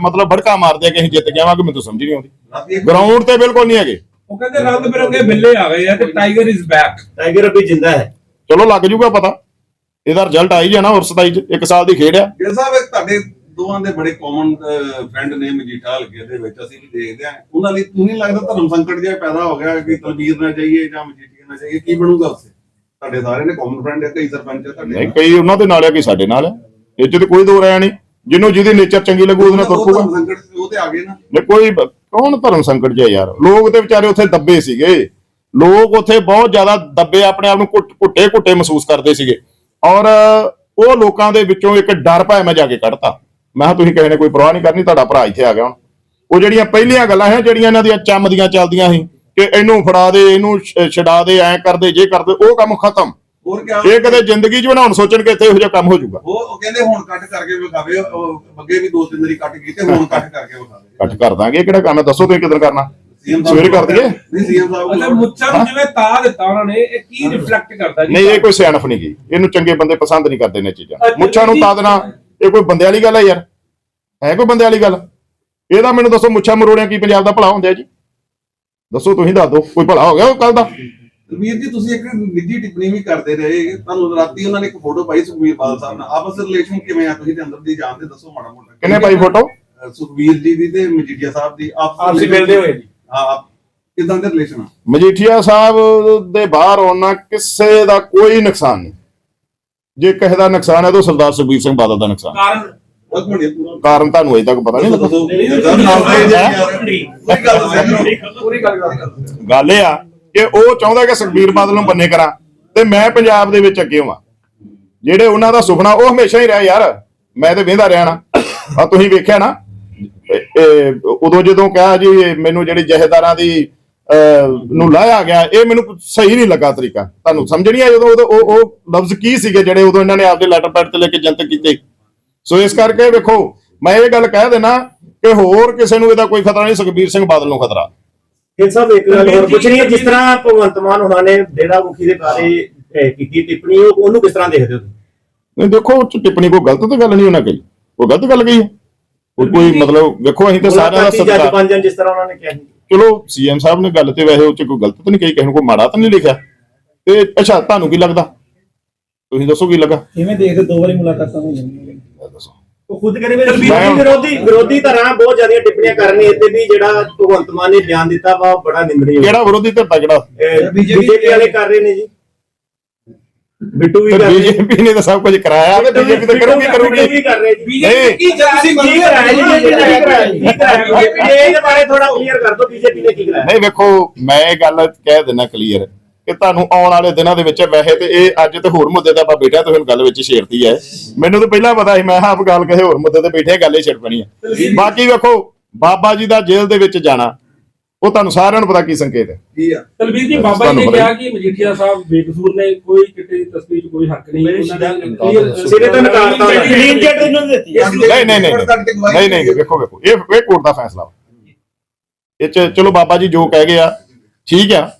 ਮਤਲਬ ਭੜਕਾ ਮਾਰਦੇ ਆ ਕਿ ਅਸੀਂ ਜਿੱਤ ਕਿ ਮੈਨੂੰ ਸਮਝ ਨਹੀਂ ਆਉਂਦੀ। ਗਰਾਊਂਡ ਤੇ ਬਿਲਕੁਲ ਨਹੀਂ ਹੈਗੇ।
ਉਹ ਕਹਿੰਦੇ ਰੰਗ ਬਿਰੰਗੇ ਬਿੱਲੇ ਆ ਗਏ ਆ ਤੇ ਟਾਈਗਰ ਇਜ਼ ਬੈਕ
ਟਾਈਗਰ ਅਭੀ ਜਿੰਦਾ ਹੈ।
ਚਲੋ ਲੱਗ ਜੂਗਾ ਪਤਾ। ਇਹਦਾ ਰਿਜ਼ਲਟ ਆ ਹੀ ਜਾਣਾ ਹੋਰ 27 ਚ ਇੱਕ ਸਾਲ ਦੀ ਖੇਡ ਆ।
ਗਿਲ ਸਾਹਿਬ ਤੁਹਾਡੇ ਦੋਵਾਂ ਦੇ ਬੜੇ ਕਾਮਨ ਫਰੈਂਡ ਨੇ ਮਜੀਠਾ ਹਲਕੇ ਦੇ ਵਿੱਚ ਅਸੀਂ ਵੀ ਦੇਖਦੇ ਆ ਉਹਨਾਂ ਲਈ ਤੂੰ ਨਹੀਂ ਲੱਗਦਾ ਧਰਮ ਸੰਕਟ ਜਿਹਾ ਪੈਦਾ ਹੋ ਗਿਆ ਕਿ ਤਲਵੀਰ ਨਾ ਚਾਹੀਏ ਜਾਂ ਮਜੀਠੀਆ ਨਾ ਚਾਹੀਏ ਕੀ ਬਣੂਗਾ ਉਸੇ? ਤੁਹਾਡੇ ਸਾਰੇ ਨੇ ਕਾਮਨ ਫਰੈਂਡ ਹੈ ਕਈ ਸਰਪੰਚ ਹੈ ਤੁਹਾਡੇ
ਨਹੀਂ ਕਈ ਉਹਨਾਂ ਦੇ ਨਾਲ ਆ ਕਈ ਸਾਡੇ ਨਾਲ ਆ ਇਹ ਚ ਤੇ ਕੋਈ ਦੋ ਰਾਇਆ ਨਹੀਂ। ਜਿਹਨੂੰ ਜਿਹਦੀ ਨੇਚਰ ਚੰਗੀ ਲੱਗੂ ਉਹਦੇ ਨਾਲ ਤੁਰ
ਧਰਮ ਸੰਕਟ ਸੀ, ਉਹ ਤੇ ਆ ਗਏ ਨਾ।
ਨੇ ਕੋਈ ਬ- ਕੌਣ ਧਰਮ ਸੰਕਟ 'ਚ ਹੈ ਯਾਰ? ਲੋਕ ਤੇ ਵਿਚਾਰੇ ਉੱਥੇ ਦੱਬੇ ਸੀਗੇ। ਲੋਕ ਉੱਥੇ ਬਹੁਤ ਜ਼ਿਆਦਾ ਦੱਬੇ ਆਪਣੇ ਆਪ ਨੂੰ ਘੁੱਟ- ਘੁੱਟੇ ਘੁੱਟੇ ਮਹਿਸੂਸ ਕਰਦੇ ਸੀਗੇ। ਔਰ ਉਹ ਲੋਕਾਂ ਦੇ ਵਿੱਚੋਂ ਇੱਕ ਡਰ ਭਾਵੇਂ ਮੈਂ ਜਾ ਕੇ ਕੱਢਤਾ। ਮੈਂ ਕਿਹਾ ਤੁਸੀਂ ਕਿਸੇ ਨੇ ਕੋਈ ਪਰਵਾਹ ਨਹੀਂ ਕਰਨੀ ਤੁਹਾਡਾ ਭਰਾ ਇੱਥੇ ਆ ਗਿਆ ਹੁਣ। ਉਹ ਜਿਹੜੀਆਂ ਪਹਿਲੀਆਂ ਗੱਲਾਂ ਹੈ ਜਿਹੜੀਆਂ ਇਹਨਾਂ ਦੀਆਂ ਚੰਮਦੀਆਂ ਚੱਲਦੀਆਂ ਸੀ ਕਿ ਇਹਨੂੰ ਫੜਾ ਦੇ ਇਹਨੂੰ ਛਡਾ ਦੇ ਐਂ ਕਰਦੇ ਜੇ ਕਰਦੇ ਉਹ ਕੰਮ ਖਤਮ।
ਹੋਰ ਕਿਆ
ਇਹ ਕਦੇ ਜ਼ਿੰਦਗੀ 'ਚ ਬਣਾਉਣ ਸੋਚਣ ਕਿ ਇੱਥੇ ਇਹੋ ਜਿਹਾ ਕੰਮ ਹੋ ਜਾਊਗਾ।
ਉਹ ਕਹਿੰਦੇ ਹੁਣ ਕੱਟ ਕਰਕੇ ਵਿਖਾਵੇ ਉਹ ਅੱਗੇ ਵੀ ਦੋ ਤਿੰਨ ਵਾਰੀ ਕੱਟ ਕੀਤੇ ਹੁਣ ਕੱਟ ਕਰਕੇ ਵਿਖਾਵੇ।
ਕੱਟ ਕਰ ਦਾਂਗੇ ਇਹ ਕਿਹੜਾ ਕੰਮ ਹੈ? ਦੱਸੋ ਤੁਸੀਂ ਕਿਦਾਂ ਕਰਨਾ? ਸਵੇਰੇ ਕਰ ਦਈਏ?
ਨਹੀਂ ਸੀਐਮ ਸਾਹਿਬ
ਅੱਛਾ ਮੁੱਛਾਂ ਨੂੰ ਜਿਵੇਂ ਤਾ ਦਿੱਤਾ ਉਹਨਾਂ ਨੇ ਇਹ ਕੀ ਰਿਫਲੈਕਟ ਕਰਦਾ ਜੀ?
ਨਹੀਂ ਇਹ ਕੋਈ ਸਿਆਣਪ ਨਹੀਂ ਗਈ ਇਹਨੂੰ ਚੰਗੇ ਬੰਦੇ ਪਸੰਦ ਨਹੀਂ ਕਰਦੇ ਨੇ ਚੀਜ਼ਾਂ। ਮੁੱਛਾਂ ਨੂੰ। ਤਾਂ ਦੇਣਾ ਇਹ ਕੋਈ ਬੰਦੇ ਵਾਲੀ ਗੱਲ ਹੈ ਯਾਰ। ਹੈ ਕੋਈ ਬੰਦੇ ਵਾਲੀ ਗੱਲ? ਇਹਦਾ ਮੈਨੂੰ ਦੱਸੋ ਮੁੱਛਾਂ ਮਰੋੜਿਆਂ ਕੀ ਪੰਜਾਬ ਦਾ ਭਲਾ ਹੁੰਦਾ ਜੀ? ਦੱਸੋ ਤੁਸੀਂ ਦੱਸ ਦਿਓ ਕੋਈ ਭਲਾ ਹੋ ਗਿਆ ਕੱਲ ਦਾ?
ਵੀਰ ਜੀ ਤੁਸੀਂ ਇੱਕ ਨਿੱਜੀ ਟਿੱਪਣੀ ਵੀ ਕਰਦੇ ਰਹੇ। ਤੁਹਾਨੂੰ ਰਾਤੀ ਉਹਨਾਂ ਨੇ ਇੱਕ ਫੋਟੋ ਪਾਈ ਸੁਖਵੀਰ ਬਾਦਲ ਸਾਹਿਬ ਨਾਲ। ਆਪਸ ਰਿਲੇਸ਼ਨ ਕਿਵੇਂ ਆ? ਤੁਸੀਂ ਤੇ ਅੰਦਰ ਦੀ ਜਾਣਦੇ ਦੱਸੋ ਮਾੜਾ ਮੋਟਾ।
ਕਿੰਨੇ ਪਾਈ ਫੋਟੋ
ਅਹ ਸੁਖਵੀਰ ਜੀ ਦੀ ਤੇ ਮਜੀਠੀਆ ਸਾਹਿਬ ਦੀ।
ਆਪਸੀ ਮਿਲਦੇ ਹੋਏ ਜੀ।
ਹਾਂ ਆਪ ਕਿਦਾਂ ਦੇ ਰਿਲੇਸ਼ਨ ਆ?
ਮਜੀਠੀਆ ਸਾਹਿਬ ਦੇ ਬਾਹਰ ਆਉਣਾ ਕਿਸੇ ਦਾ ਕੋਈ ਨੁਕਸਾਨ ਨਹੀਂ। ਜੇ ਕਿਸੇ ਦਾ ਨੁਕਸਾਨ ਹੈ ਤਾਂ ਸਰਦਾਰ ਸੁਖਬੀਰ ਸਿੰਘ ਬਾਦਲ ਦਾ ਨੁਕਸਾਨ।
ਕਾਰਨ
ਕਾਰਨ ਤੁਹਾਨੂੰ ਅਜੇ ਤੱਕ ਪਤਾ ਨਹੀਂ ਲੱਗਾ ਹੈਂ?
ਗੱਲ
ਇਹ ਆ ਕਿ ਉਹ ਚਾਹੁੰਦਾ ਕਿ ਸੁਖਬੀਰ ਬਾਦਲ ਨੂੰ ਬੰਨੇ ਕਰਾਂ ਤੇ ਮੈਂ ਪੰਜਾਬ ਦੇ ਵਿੱਚ ਅੱਗੇ ਹੋਵਾਂ ਜਿਹੜੇ ਉਹਨਾਂ ਦਾ ਸੁਪਨਾ ਉਹ ਹਮੇਸ਼ਾ ਹੀ ਰਿਹਾ ਯਾਰ ਮੈਂ ਤੇ ਵੇਂਦਾ ਰਿਹਾ ਨਾ ਆ ਤੁਸੀਂ ਵੇਖਿਆ ਨਾ ਉਦੋਂ ਜਦੋਂ ਕਿਹਾ ਜੀ ਮੈਨੂੰ ਜਿਹੜੀ ਜਹੇਦਾਰਾਂ ਦੀ ਨੂੰ ਲਾਇਆ ਗਿਆ ਇਹ ਮੈਨੂੰ ਸਹੀ ਨਹੀਂ ਲੱਗਾ ਤਰੀਕਾ ਤੁਹਾਨੂੰ ਸਮਝ ਨਹੀਂ ਆਇਆ ਜਦੋਂ ਉਹ ਉਹ ਲਫ਼ਜ਼ ਕੀ ਸੀਗੇ ਜਿਹੜੇ ਉਦੋਂ ਇਹਨਾਂ ਨੇ ਆਪਦੇ ਲੈਟਰ ਪੈਡ ਤੇ ਲੈ ਕੇ ਜਨਤਕ ਕੀਤੇ ਸੋ ਇਸ ਕਰਕੇ ਵੇਖੋ ਮੈਂ ਇਹ ਗੱਲ ਕਹਿ ਦੇਣਾ ਕਿ ਹੋਰ ਕਿਸੇ ਨੂੰ ਇਹਦਾ ਕੋਈ ਖਤਰਾ ਨਹੀਂ ਸੁਖਬੀਰ ਸਿੰਘ ਬਾਦਲ ਨੂੰ ਖਤਰਾ।
ਫਿਰ ਸਾਹਿਬ ਇੱਕ ਗੱਲ ਹੋਰ ਪੁੱਛਣੀ ਹੈ ਜਿਸ ਤਰ੍ਹਾਂ ਭਗਵੰਤ ਮਾਨ ਉਹਨਾਂ ਨੇ ਡੇਰਾ ਮੁਖੀ ਦੇ ਬਾਰੇ ਕੀਤੀ ਟਿੱਪਣੀ ਉਹ- ਉਹਨੂੰ ਕਿਸ ਤਰ੍ਹਾਂ ਦੇਖਦੇ ਹੋ ਤੁਸੀਂ?
ਨਹੀਂ ਦੇਖੋ ਉਹ ਟਿੱਪਣੀ ਕੋਈ ਗਲਤ ਤਾਂ ਗੱਲ ਨਹੀਂ ਉਹਨਾਂ ਕਹੀ। ਕੋਈ ਗਲਤ ਗੱਲ ਕਹੀ ਹੈ। ਕੋਈ ਕੋਈ ਮਤਲਬ ਵੇਖੋ ਅਸੀਂ ਤਾਂ ਸਾਰਿਆਂ ਦਾ ਸਤਿਕਾਰ
ਜਾਣ ਜਿਸ ਤਰ੍ਹਾਂ ਉਹਨਾਂ ਨੇ ਕਿਹਾ।
ਚਲੋ ਸੀਐਮ ਸਾਹਿਬ ਨੇ ਗੱਲ ਤੇ ਵੈਸੇ ਉਹ ਚ ਕੋਈ ਗਲਤ ਤਾਂ ਨਹੀਂ ਕਹੀ ਕਿਸੇ ਨੂੰ ਕੋਈ ਮਾੜਾ ਤਾਂ ਨਹੀਂ ਲਿਖਿਆ। ਤੇ ਅੱਛਾ ਤੁਹਾਨੂੰ ਕੀ ਲੱਗਦਾ? ਤੁਸੀਂ ਦੱਸੋ ਕੀ ਲੱਗਾ?
ਕਿਵੇਂ ਦੇਖਦੇ ਦੋ ਵਾਰੀ ਮੁਲਾਕਾਤਾਂ ਹੋਈਆਂ
ਉਹ ਖੁਦ ਕਰੇ ਵੀ
ਮੈਂ-
ਵਿਰੋਧੀ ਵਿਰੋਧੀ ਧਿਰਾਂ ਬਹੁਤ ਜ਼ਿਆਦਾ ਟਿੱਪਣੀਆਂ ਕਰ ਰਹੀਆਂ ਇੱਥੇ ਵੀ ਜਿਹੜਾ ਭਗਵੰਤ ਮਾਨ ਨੇ ਬਿਆਨ ਦਿੱਤਾ ਵਾ ਉਹ ਬੜਾ ਨਿੰਦਣੀय
ਕਿਹੜਾ ਵਿਰੋਧੀ ਧਿਰ ਦਾ ਕਿਹੜਾ
ਬੀਜੇਪੀ ਵਾਲੇ ਕਰ ਰਹੇ ਨੇ ਜੀ। ਬਿੱਟੂ ਵੀ
ਤੇ
ਕਰ ਰਹੇ
ਬੀਜੇਪੀ ਨੇ ਤਾਂ ਸਭ ਕੁਝ ਕਰਾਇਆ ਤੇ ਬੀਜੇਪੀ ਤਾਂ ਕਰੂਗੀ
ਬਿੱਟੂ
ਕਰੂਗੀ
ਵੀ ਕਰ ਰਹੇ ਜੀ।
ਨਹੀਂ।
ਕੀ ਤੁਸੀਂ
ਕੀ ਕਰਾਇਆ ਜੀ ਬੀਜੇਪੀ ਨੇ ਕੀ ਕਰਾਇਆ ਕੀ ਕਰਾਇਆ ਬੀਜੇਪੀ ਨੇ ਇਹਦੇ ਬਾਰੇ ਥੋੜਾ ਕਲੀਅਰ ਕਰ ਦਿਓ ਬੀਜੇਪੀ ਨੇ ਕੀ ਕਰਾਇਆ।
ਨਹੀਂ ਵੇਖੋ ਮੈਂ ਇਹ ਗੱਲ ਕਹਿ ਦਿੰਦਾ ਕਲੀਅਰ ਕਿ ਤੁਹਾਨੂੰ ਆਉਣ ਵਾਲੇ ਦਿਨਾਂ ਦੇ ਵਿੱਚ ਵੈਸੇ ਤੇ ਇਹ ਅੱਜ ਤੇ ਹੋਰ ਮੁੱਦੇ ਤੇ ਆਪਾਂ ਬੈਠਿਆ ਤੇ ਹੁਣ ਗੱਲ ਵਿੱਚ ਛੇੜਤੀ ਹੈ। ਮੈਨੂੰ ਤਾਂ ਪਹਿਲਾਂ ਪਤਾ ਸੀ ਮੈਂ ਕਿਹਾ ਆਪ ਗੱਲ ਕਿਸੇ ਹੋਰ ਮੁੱਦੇ ਤੇ ਬੈਠੇ ਗੱਲ ਹੀ ਛੇੜ ਪੈਣੀ ਹੈ। ਬਾਕੀ ਵੇਖੋ ਬਾਬਾ ਜੀ ਦਾ ਜੇਲ੍ਹ ਦੇ ਵਿੱਚ ਜਾਣਾ ਉਹ ਤੁਹਾਨੂੰ ਸਾਰਿਆਂ ਨੂੰ ਪਤਾ ਕੀ ਸੰਕੇਤ ਹੈ।
ਕੀ ਆ?
ਤਲਵੀਰ ਜੀ ਬਾਬਾ ਜੀ ਨੇ ਕਿਹਾ ਕਿ ਮਜੀਠੀਆ ਸਾਹਿਬ ਬੇਕਸੂਰ ਨੇ ਕੋਈ ਕਿਤੇ ਤਸਵੀਰ 'ਚ ਕੋਈ ਹੱਕ ਨਹੀਂ ਉਹਨਾਂ ਨੇ clear-
ਸਿਰੇ ਤੋਂ ਨਕਾਰਤਾ ਕਲੀਨ ਚਿੱਟ ਇਹਨੂੰ ਦਿੱਤੀ ਹੈ।
ਨਹੀਂ ਨਹੀਂ ਨਹੀਂ ਨਹੀਂ ਨਹੀਂ ਵੇਖੋ ਵੇਖੋ ਇਹ ਇਹ ਕੋਰਟ ਦਾ ਫੈਸਲਾ। ਇਹ ਚ ਚਲੋ ਬਾਬਾ ਜੀ ਜੋ ਕਹਿ ਗਏ ਆ ਠੀਕ ਆ।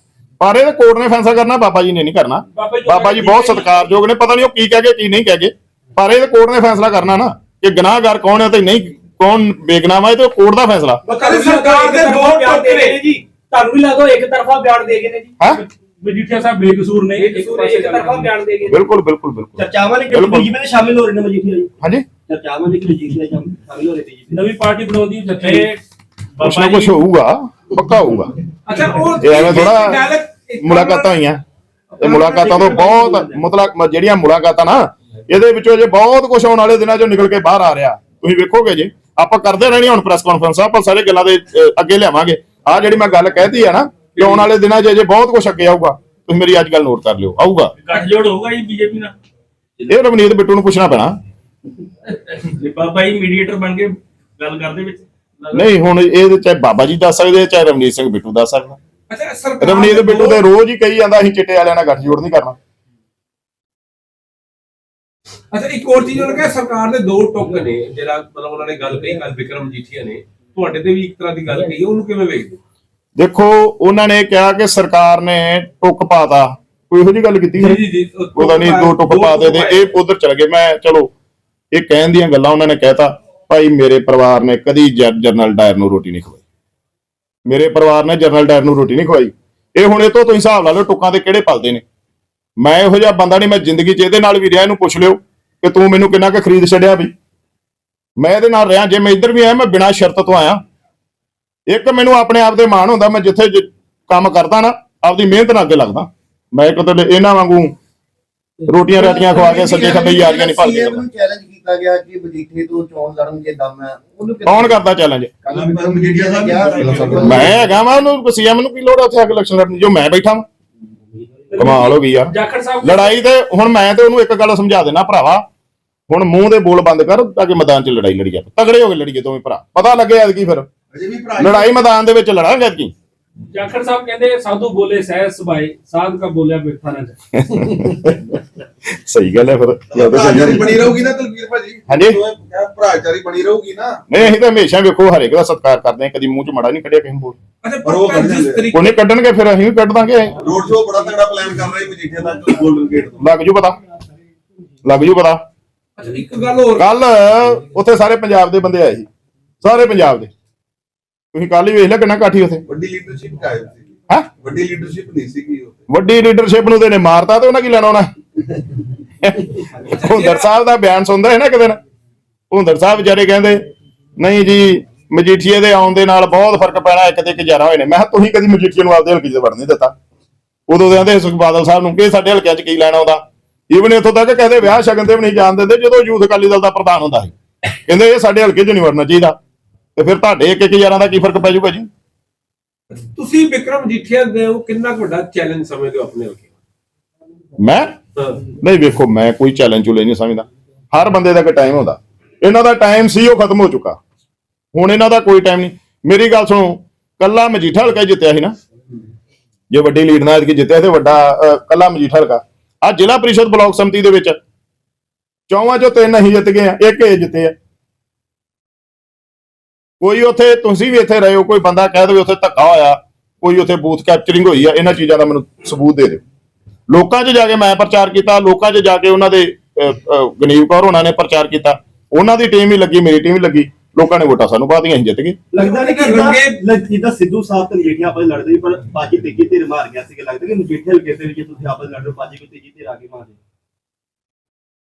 ਪਰ ਇਹ ਕੋਰਟ ਨੇ ਫੈਸਲਾ ਕਰਨਾ ਬਾਬਾ ਜੀ ਨੇ ਨਹੀਂ ਕਰਨਾ।
ਬਾਬਾ ਜੀ
ਬਾਬਾ ਬਹੁਤ ਸਤਿਕਾਰਯੋਗ ਨੇ ਪਤਾ ਨਹੀਂ ਉਹ ਕੀ ਕਹਿ ਗਏ ਕੀ ਨਹੀਂ ਕਹਿ ਗਏ। ਪਰ ਇਹ ਕੋਰਟ ਨੇ ਫੈਸਲਾ ਕਰਨਾ ਨਾ ਕਿ ਗੁਨਾਹਗਾਰ ਕੌਣ ਹੈ ਤੇ ਨਹੀਂ ਕੌਣ ਬੇਗਨਾਮਾ ਹੈ ਤੇ ਉਹ ਕੋਰਟ ਦਾ ਫੈਸਲਾ।
ਬਕਾਲੇ ਸਰਕਾਰ ਦੇ ਦੋ ਟੋਟੇ ਨੇ ਜੀ।
ਤੁਹਾਨੂੰ ਵੀ ਲੱਗਦਾ ਇੱਕ ਤਰਫਾ ਬਿਆਨ ਦੇ ਗਏ ਨੇ ਜੀ।
ਹੈ?
ਮਜੀਠੀਆ ਸਾਹਿਬ ਬੇਕਸੂਰ ਨੇ
ਇੱਕ
ਪਾਸੇ
ਤਰਫਾ
ਗੱਲ
ਬਿਆਨ ਦੇ ਗਏ ਨੇ।
ਬਿਲਕੁਲ ਬਿਲਕੁਲ ਬਿਲਕੁਲ।
ਚਰਚਾਵਾਂ ਨੇ ਕਿ
ਬਿਲਕੁਲ।
ਬੀਜੇਪੀ ਦੇ ਸ਼ਾਮਿਲ ਹੋ ਰਹੇ ਨੇ ਮਜੀਠੀਆ ਜੀ?
ਹਾਂਜੀ।
ਚਰਚਾਵਾਂ ਨੇ ਕਿ ਮਜੀਠੀਆ ਸ਼ਾਮਿਲ ਹੋ ਰਹੇ ਬੀਜੇਪੀ
ਨਵੀਂ ਪਾਰਟੀ ਬਣਾਉਂਦੀ ਜੱਥੇ
ਕੁਛ ਨਾ ਕੁਛ ਹੋਊਗਾ। ਪੱਕਾ ਹੋਊਗਾ।
ਅੱਛਾ ਉਹ
ਇਹ ਐਵੇਂ ਥੋੜਾ ਮੁਲਾਕਾਤਾਂ ਹੋਈਆਂ। ਇਹ ਮੁਲਾਕਾਤਾਂ ਤੋਂ ਬਹੁਤ ਮਤਲਬ ਜਿਹੜੀਆਂ ਮੁਲਾਕਾਤਾਂ ਨਾ ਇਹਦੇ ਵਿੱਚੋਂ ਜੇ ਬਹੁਤ ਕੁਝ ਆਉਣ ਵਾਲੇ ਦਿਨਾਂ ਚੋਂ ਨਿਕਲ ਕੇ ਬਾਹਰ ਆ ਰਿਹਾ। ਤੁਸੀਂ ਵੇਖੋਗੇ ਜੀ। ਆਪਾਂ ਕਰਦੇ ਰਹਿਣੀ ਹੁਣ ਪ੍ਰੈਸ ਕਾਨਫਰੰਸ ਆਪਾਂ ਸਾਰੇ ਗੱਲਾਂ ਦੇ ਅੱਗੇ ਲਿਆਵਾਂਗੇ। ਆ ਜਿਹੜੀ ਮੈਂ ਗੱਲ ਕਹਿਤੀ ਆ ਨਾ ਕਿ ਆਉਣ ਵਾਲੇ ਦਿਨਾਂ 'ਚ ਜੇ ਬਹੁਤ ਕੁਝ ਅੱਗੇ ਆਊਗਾ। ਤੁਸੀਂ ਮੇਰੀ ਅੱਜ ਗੱਲ ਨੋਟ ਕਰ ਲਿਓ। ਆਊਗਾ।
ਗੱਠਜੋੜ ਹੋਊਗਾ ਜੀ ਬੀਜੇਪੀ ਨਾਲ?
ਇਹ ਰਵਨੀਤ ਬਿੱਟੂ ਨੂੰ ਪੁੱਛਣਾ ਪੈਣਾ।
ਜੇ ਬਾਬਾ ਜੀ ਮੀਡੀਏਟਰ ਬਣ ਕੇ ਗੱਲ ਕਰਦੇ ਵਿੱਚ।
ਨਹੀਂ ਹੁਣ ਇਹ ਚਾਹੇ ਬਾਬਾ ਜੀ ਦੱਸ ਸਕਦੇ ਆ, ਚਾਹੇ ਰਵਨੀਤ ਸਿੰਘ ਬਿੱਟੂ ਦੱਸ ਸਕਦਾ।
ਅੱਛਾ ਸਰਕਾਰ
ਰਵਨੀਤ ਬਿੱਟੂ
ਦੋ-
ਤੇ ਰੋਜ਼ ਹੀ ਕਹੀ ਜਾਂਦਾ ਅਸੀਂ ਚਿੱਟੇ ਵਾਲਿਆਂ ਨਾਲ ਗੱਠਜੋੜ ਨਹੀਂ ਕਰਨਾ।
ਅੱਛਾ ਇੱਕ ਹੋਰ ਚੀਜ਼ ਉਹਨਾਂ ਕਿਹਾ ਸਰਕਾਰ ਦੇ ਦੋ ਟੁੱਕ ਨੇ ਜਿਹੜਾ ਮਤਲਬ ਉਹਨਾਂ ਨੇ ਗੱਲ ਕਹੀ ਕੱਲ ਵਿਕਰਮ ਜੀਠੀਆ ਨੇ ਤੁਹਾਡੇ ਤੇ ਵੀ ਇੱਕ ਤਰ੍ਹਾਂ ਦੀ ਗੱਲ ਕਹੀ ਉਹਨੂੰ ਕਿਵੇਂ ਵੇਖਦੇ?
ਦੇਖੋ ਉਹਨਾਂ ਨੇ ਕਿਹਾ ਕਿ ਸਰਕਾਰ ਨੇ ਟੁੱਕ ਪਾਤਾ ਕੋਈ ਇਹੋ ਜੀ ਗੱਲ ਕੀਤੀ
ਜੀ ਜੀ
ਉਹਦਾ ਨਹੀਂ ਦੋ ਟੁੱਕ ਪਾ ਦੇ ਤੇ ਇਹ ਉਧਰ ਚਲ ਗਏ। ਮੈਂ ਚਲੋ ਇਹ ਕਹਿਣ ਦੀਆਂ ਗੱਲਾਂ ਉਹਨਾਂ ਨੇ ਕਹਿਤਾ। ਭਾਈ ਮੇਰੇ ਪਰਿਵਾਰ ਨੇ ਕਦੀ ਜਨਰਲ ਡਾਇਰ ਨੂੰ ਰੋਟੀ ਨਹੀਂ ਖਵਾਈ। ਮੇਰੇ ਪਰਿਵਾਰ ਨੇ ਜਨਰਲ ਡਾਇਰ ਨੂੰ ਰੋਟੀ ਨਹੀਂ ਖਵਾਈ। ਇਹ ਹੁਣ ਇਹ ਤੋਂ ਤੁਸੀਂ ਹਿਸਾਬ ਲਾ ਲਓ ਟੁੱਕਾਂ ਦੇ ਕਿਹੜੇ ਪਲਦੇ ਨੇ। ਮੈਂ ਇਹੋ ਜਿਹਾ ਬੰਦਾ ਨਹੀਂ, ਮੈਂ ਜ਼ਿੰਦਗੀ 'ਚ ਇਹਦੇ ਨਾਲ ਵੀ ਰਿਹਾ, ਇਹਨੂੰ ਪੁੱਛ ਲਿਓ ਕਿ ਤੂੰ ਮੈਨੂੰ ਕਿੰਨਾ ਕੁ ਖਰੀਦ ਛੱਡਿਆ ਵੀ। ਮੈਂ ਇਹਦੇ ਨਾਲ ਰਿਹਾ, ਜੇ ਮੈਂ ਇੱਧਰ ਵੀ ਆਇਆ, ਮੈਂ ਬਿਨਾਂ ਸ਼ਰਤ ਤੋਂ ਆਇਆ। ਇੱਕ ਮੈਨੂੰ ਆਪਣੇ ਆਪ ਤੇ ਮਾਣ ਹੁੰਦਾ, ਮੈਂ ਜਿੱਥੇ ਕੰਮ ਕਰਦਾ ਨਾ, ਆਪਦੀ ਮਿਹਨਤ ਨਾਲ ਅੱਗੇ ਲੱਗਦਾ। ਮੈਂ ਕਿਤੇ ਇਹਨਾਂ ਵਾਂਗੂ ਰੋਟੀਆਂ ਰਾਟੀਆਂ ਖਵਾ ਕੇ ਸੱਜੇ ਖੱਬੇ ਯਾਰੀਆਂ ਨਹੀਂ ਭਾਲਦੇ
ਕੀਤਾ ਗਿਆ ਕਿ ਮਜੀਠੇ ਤੋਂ ਚੋਣ ਲੜਨ ਜੇ ਦਮ ਹੈ। ਉਹਨੂੰ
ਕੌਣ ਕਰਦਾ ਚੈਲੰਜ?
ਮਜੀਠੀਆ ਸਾਹਿਬ।
ਮੈਂ ਹੈਗਾ ਵਾਂ ਉਹਨੂੰ ਸੀਐਮ ਨੂੰ ਕੀ ਲੋੜ ਹੈ ਉੱਥੇ ਆ ਕੇ ਇਲੈਕਸ਼ਨ ਲੜਨ ਦੀ? ਜੋ ਮੈਂ ਬੈਠਾ ਵਾਂ। ਕਮਾਲ ਹੋ ਗਈ ਯਾਰ।
ਜਾਖੜ ਸਾਹਿਬ
ਲੜਾਈ ਤੇ ਹੁਣ ਮੈਂ ਤੇ ਉਹਨੂੰ ਇੱਕ ਗੱਲ ਸਮਝਾ ਦੇਣਾ ਭਰਾਵਾ। ਹੁਣ ਮੂੰਹ ਦੇ ਬੋਲ ਬੰਦ ਕਰ ਤਾਂ ਕਿ ਮੈਦਾਨ 'ਚ ਲੜਾਈ ਲੜੀ ਜਾ ਤਗੜੇ ਹੋ ਕੇ ਲੜੀਏ ਦੋਵੇਂ ਭਰਾ। ਪਤਾ ਲੱਗੇ ਐਤਕੀ ਫਿਰ।
ਅਜੇ ਵੀ ਭਰਾ
ਲੜਾਈ ਮੈਦਾਨ ਦੇ ਵਿੱਚ ਲੜਾਂਗੇ ਐਤਕੀ।
ਜਾਖੜ ਸਾਹਿਬ ਕਹਿੰਦੇ ਸਾਧੂ ਬੋਲੇ ਸਹਿ ਸੁਭਾਏ ਸਾਧ ਕਾ ਬੋਲਿਆ ਬਿਰਥਾ ਨਾ ਜਾਏ।
ਸਹੀ ਗੱਲ ਹੈ ਫਿਰ ਗੱਲ ਤਾਂ ਸਹੀ
ਭਰਾਚਾਰੀ
ਹੈ।
ਬਣੀ ਰਹੂਗੀ ਨਾ ਤਲਵੀਰ ਭਾਜੀ।
ਹਾਂਜੀ।
ਭਰਾਚਾਰੀ ਬਣੀ ਰਹੂਗੀ ਨਾ।
ਨਹੀਂ ਅਸੀਂ ਤਾਂ ਹਮੇਸ਼ਾ ਵੇਖੋ ਹਰੇਕ ਦਾ ਸਤਿਕਾਰ ਕਰਦੇ ਹਾਂ ਕਦੀ ਮੂੰਹ 'ਚ ਮਾੜਾ ਨਹੀਂ ਕੱਢਿਆ ਕਿਸੇ ਨੂੰ ਬੋਲ।
ਅੱਛਾ
ਪਰ ਉਹ
ਜਿਸ। ਤਰੀਕੇ
ਕੱਢਣਗੇ ਫਿਰ ਅਸੀਂ ਵੀ ਕੱਢ ਦਾਂਗੇ।
ਰੋਡ ਸ਼ੋਅ ਬੜਾ ਤਗੜਾ ਪਲਾਨ ਕਰ ਰਹੀ ਮਜੀਠੀਆ ਦਾ ਗੋਲਡਨ ਗੇਟ ਤੋਂ।
ਲੱਗ ਜੂ ਪਤਾ। ਲੱਗ ਜੂ ਪਤਾ।
ਅੱਛਾ ਇੱਕ ਗੱਲ ਹੋਰ।
ਕੱਲ ਉੱਥੇ ਸਾਰੇ ਪੰਜਾਬ ਦੇ ਬੰਦੇ ਆਏ ਸੀ। ਸਾਰੇ ਪੰਜਾਬ ਦੇ। ਤੁਸੀਂ ਕੱਲ ਹੀ ਵੇਖ ਲਿਆ ਕਿੰਨਾ ਕਾਠੀ ਉੱਥੇ।
ਵੱਡੀ ਲੀਡਰਸ਼ਿਪ ਕਾਇਮ ਸੀ
ਹੈਂ
ਵੱਡੀ ਲੀਡਰਸ਼ਿਪ ਨਹੀਂ ਸੀਗੀ ਉਹ।
ਵੱਡੀ ਲੀਡਰਸ਼ਿਪ ਨੂੰ ਤੇ ਨੇ ਮਾਰਤਾ ਤੇ ਉਹਨਾਂ ਕੀ ਲੈਣਾ ਉਹਨਾਂ? ਹੁੰਦਰ *laughs* ਸਾਹਿਬ ਦਾ ਬਿਆਨ ਸੁਣਦਾ ਹੈ ਨਾ ਇੱਕ ਦਿਨ। ਹੁੰਦਰ ਸਾਹਿਬ ਵਿਚਾਰੇ ਕਹਿੰਦੇ ਨਹੀਂ ਜੀ ਮਜੀਠੀਏ ਦੇ ਆਉਣ ਦੇ ਨਾਲ ਬਹੁਤ ਫ਼ਰਕ ਪੈਣਾ ਇੱਕ ਤੇ ਇੱਕ ਗਿਆਰਾਂ ਹੋਏ ਨੇ। ਮੈਂ ਕਿਹਾ ਤੁਸੀਂ ਕਦੀ ਮਜੀਠੀਏ ਨੂੰ ਆਪਦੇ ਹਲਕੇ 'ਚ ਵੜਨ ਨਹੀਂ ਦਿੱਤਾ। ਉਦੋਂ ਦੇ ਆਂਦੇ ਸੁਖ ਬਾਦਲ ਸਾਹਿਬ ਨੂੰ ਕਿ ਸਾਡੇ ਹਲਕਿਆਂ 'ਚ ਕੀ ਲੈਣਾ ਆਉਂਦਾ ਈਵਨ ਇੱਥੋਂ ਤੱਕ ਕਹਿੰਦੇ ਵਿਆਹ ਸ਼ਗਨ ਤੇ ਵੀ ਨਹੀਂ ਜਾਣ ਦਿੰਦੇ ਜਦੋਂ ਯੂਥ ਅਕਾਲੀ ਦਲ ਦਾ ਪ੍ਰਧਾਨ ਹੁੰਦਾ ਸੀ। ਕਹਿੰਦੇ ਇਹ ਸਾਡੇ ਹਲਕੇ 'ਚ ਨਹੀਂ ਵੜਨਾ ਚਾਹੀਦਾ। ਤੇ ਫਿਰ ਤੁਹਾਡੇ ਇੱਕ ਇੱਕ ਗਿਆਰਾਂ ਦਾ ਕੀ ਫ਼ਰਕ ਪੈ ਜਾਊਗਾ ਜੀ?
ਤੁਸੀਂ ਵਿਕਰਮ ਜੀਠੀਆ ਦੇ ਉਹ ਕਿੰਨਾ ਕੁ ਵੱਡਾ ਚੈਲੰਜ ਸਮਝਦੇ ਹੋ ਆਪਣੇ ਹਲਕੇ
ਮੈਂ? ਨਹੀਂ ਵੇਖੋ ਮੈਂ ਕੋਈ ਚੈਲੰਜ ਚੁਲੇ ਨਹੀਂ ਸਮਝਦਾ। ਹਰ ਬੰਦੇ ਦਾ ਇੱਕ ਟਾਈਮ ਹੁੰਦਾ। ਇਹਨਾਂ ਦਾ ਟਾਈਮ ਸੀ ਉਹ ਖਤਮ ਹੋ ਚੁੱਕਾ। ਹੁਣ ਇਹਨਾਂ ਦਾ ਕੋਈ ਟਾਈਮ ਨਹੀਂ। ਮੇਰੀ ਗੱਲ ਸੁਣੋ ਕੱਲਾ ਮਜੀਠਾ ਹਲਕਾ ਜਿੱਤਿਆ ਸੀ ਨਾ। ਜੇ ਵੱਡੀ ਲੀਡ ਨਾਲ ਐਤਕੀ ਜਿੱਤਿਆ ਤੇ ਵੱਡਾ ਕੱਲਾ ਮਜੀਠਾ ਹਲਕਾ। ਆ ਜ਼ਿਲ੍ਹਾ ਪ੍ਰੀਸ਼ਦ ਬਲਾਕ ਸੰਮਤੀ ਦੇ ਵਿੱਚ ਚੌਵਾਂ ਚੋਂ ਤਿੰਨ ਅਸੀਂ ਜਿੱਤ ਗਏ ਆ ਇੱਕ ਇਹ ਜਿੱਤੇ ਆ। ਕੋਈ ਉੱਥੇ ਤੁਸੀਂ ਵੀ ਇੱਥੇ ਰਹੇ ਹੋ ਕੋਈ ਬੰਦਾ ਕਹਿ ਦੇਵੇ ਉੱਥੇ ਧੱਕਾ ਹੋਇਆ ਕੋਈ ਉੱਥੇ ਬੂਥ ਕੈਪਚਰਿੰਗ ਹੋਈ ਆ ਇਹਨਾਂ ਚੀਜ਼ਾਂ ਦਾ ਮੈਨੂੰ ਸਬੂਤ ਦੇ ਦਿਓ। ਲੋਕਾਂ 'ਚ ਜਾ ਕੇ ਮੈਂ ਪ੍ਰਚਾਰ ਕੀਤਾ ਲੋਕਾਂ 'ਚ ਜਾ ਕੇ ਉਹਨਾਂ ਦੇ ਗਨੀਵ ਕੌਰ ਉਹਨਾਂ ਨੇ ਪ੍ਰਚਾਰ ਕੀਤਾ। ਉਹਨਾਂ ਦੀ ਟੀਮ ਹੀ ਲੱਗੀ ਮੇਰੀ ਟੀਮ ਵੀ ਲੱਗੀ ਲੋਕਾਂ ਨੇ ਵੋਟਾਂ ਸਾਨੂੰ ਪਾ ਦਿੱਤੀਆਂ ਅਸੀਂ ਜਿੱਤ ਗਏ।
ਲੱਗਦਾ ਨਹੀਂ ਕਿ
ਰੰਗੇ-
ਜਿੱਦਾਂ ਸਿੱਧੂ ਸਾਹਿਬ ਤੇ ਮਜੀਠੀਆ ਆਪਸ ਲੜਦੇ ਪਰ ਬਾਜੀ ਤੇਜੀ ਧਿਰ ਮਾਰ ਗਿਆ ਸੀ ਕਿ ਲੱਗਦਾ ਕਿ ਮਜੀਠੀਆ ਹਲਕੇ ਦੇ ਵਿੱਚ ਤੁਸੀਂ ਆਪਸ ਲੜ ਰਹੇ ਹੋ ਬਾਜੀ ਕੋਈ ਤੇਜੀ ਧਿਰ ਆ ਕੇ ਮਾਰ ਦੇ।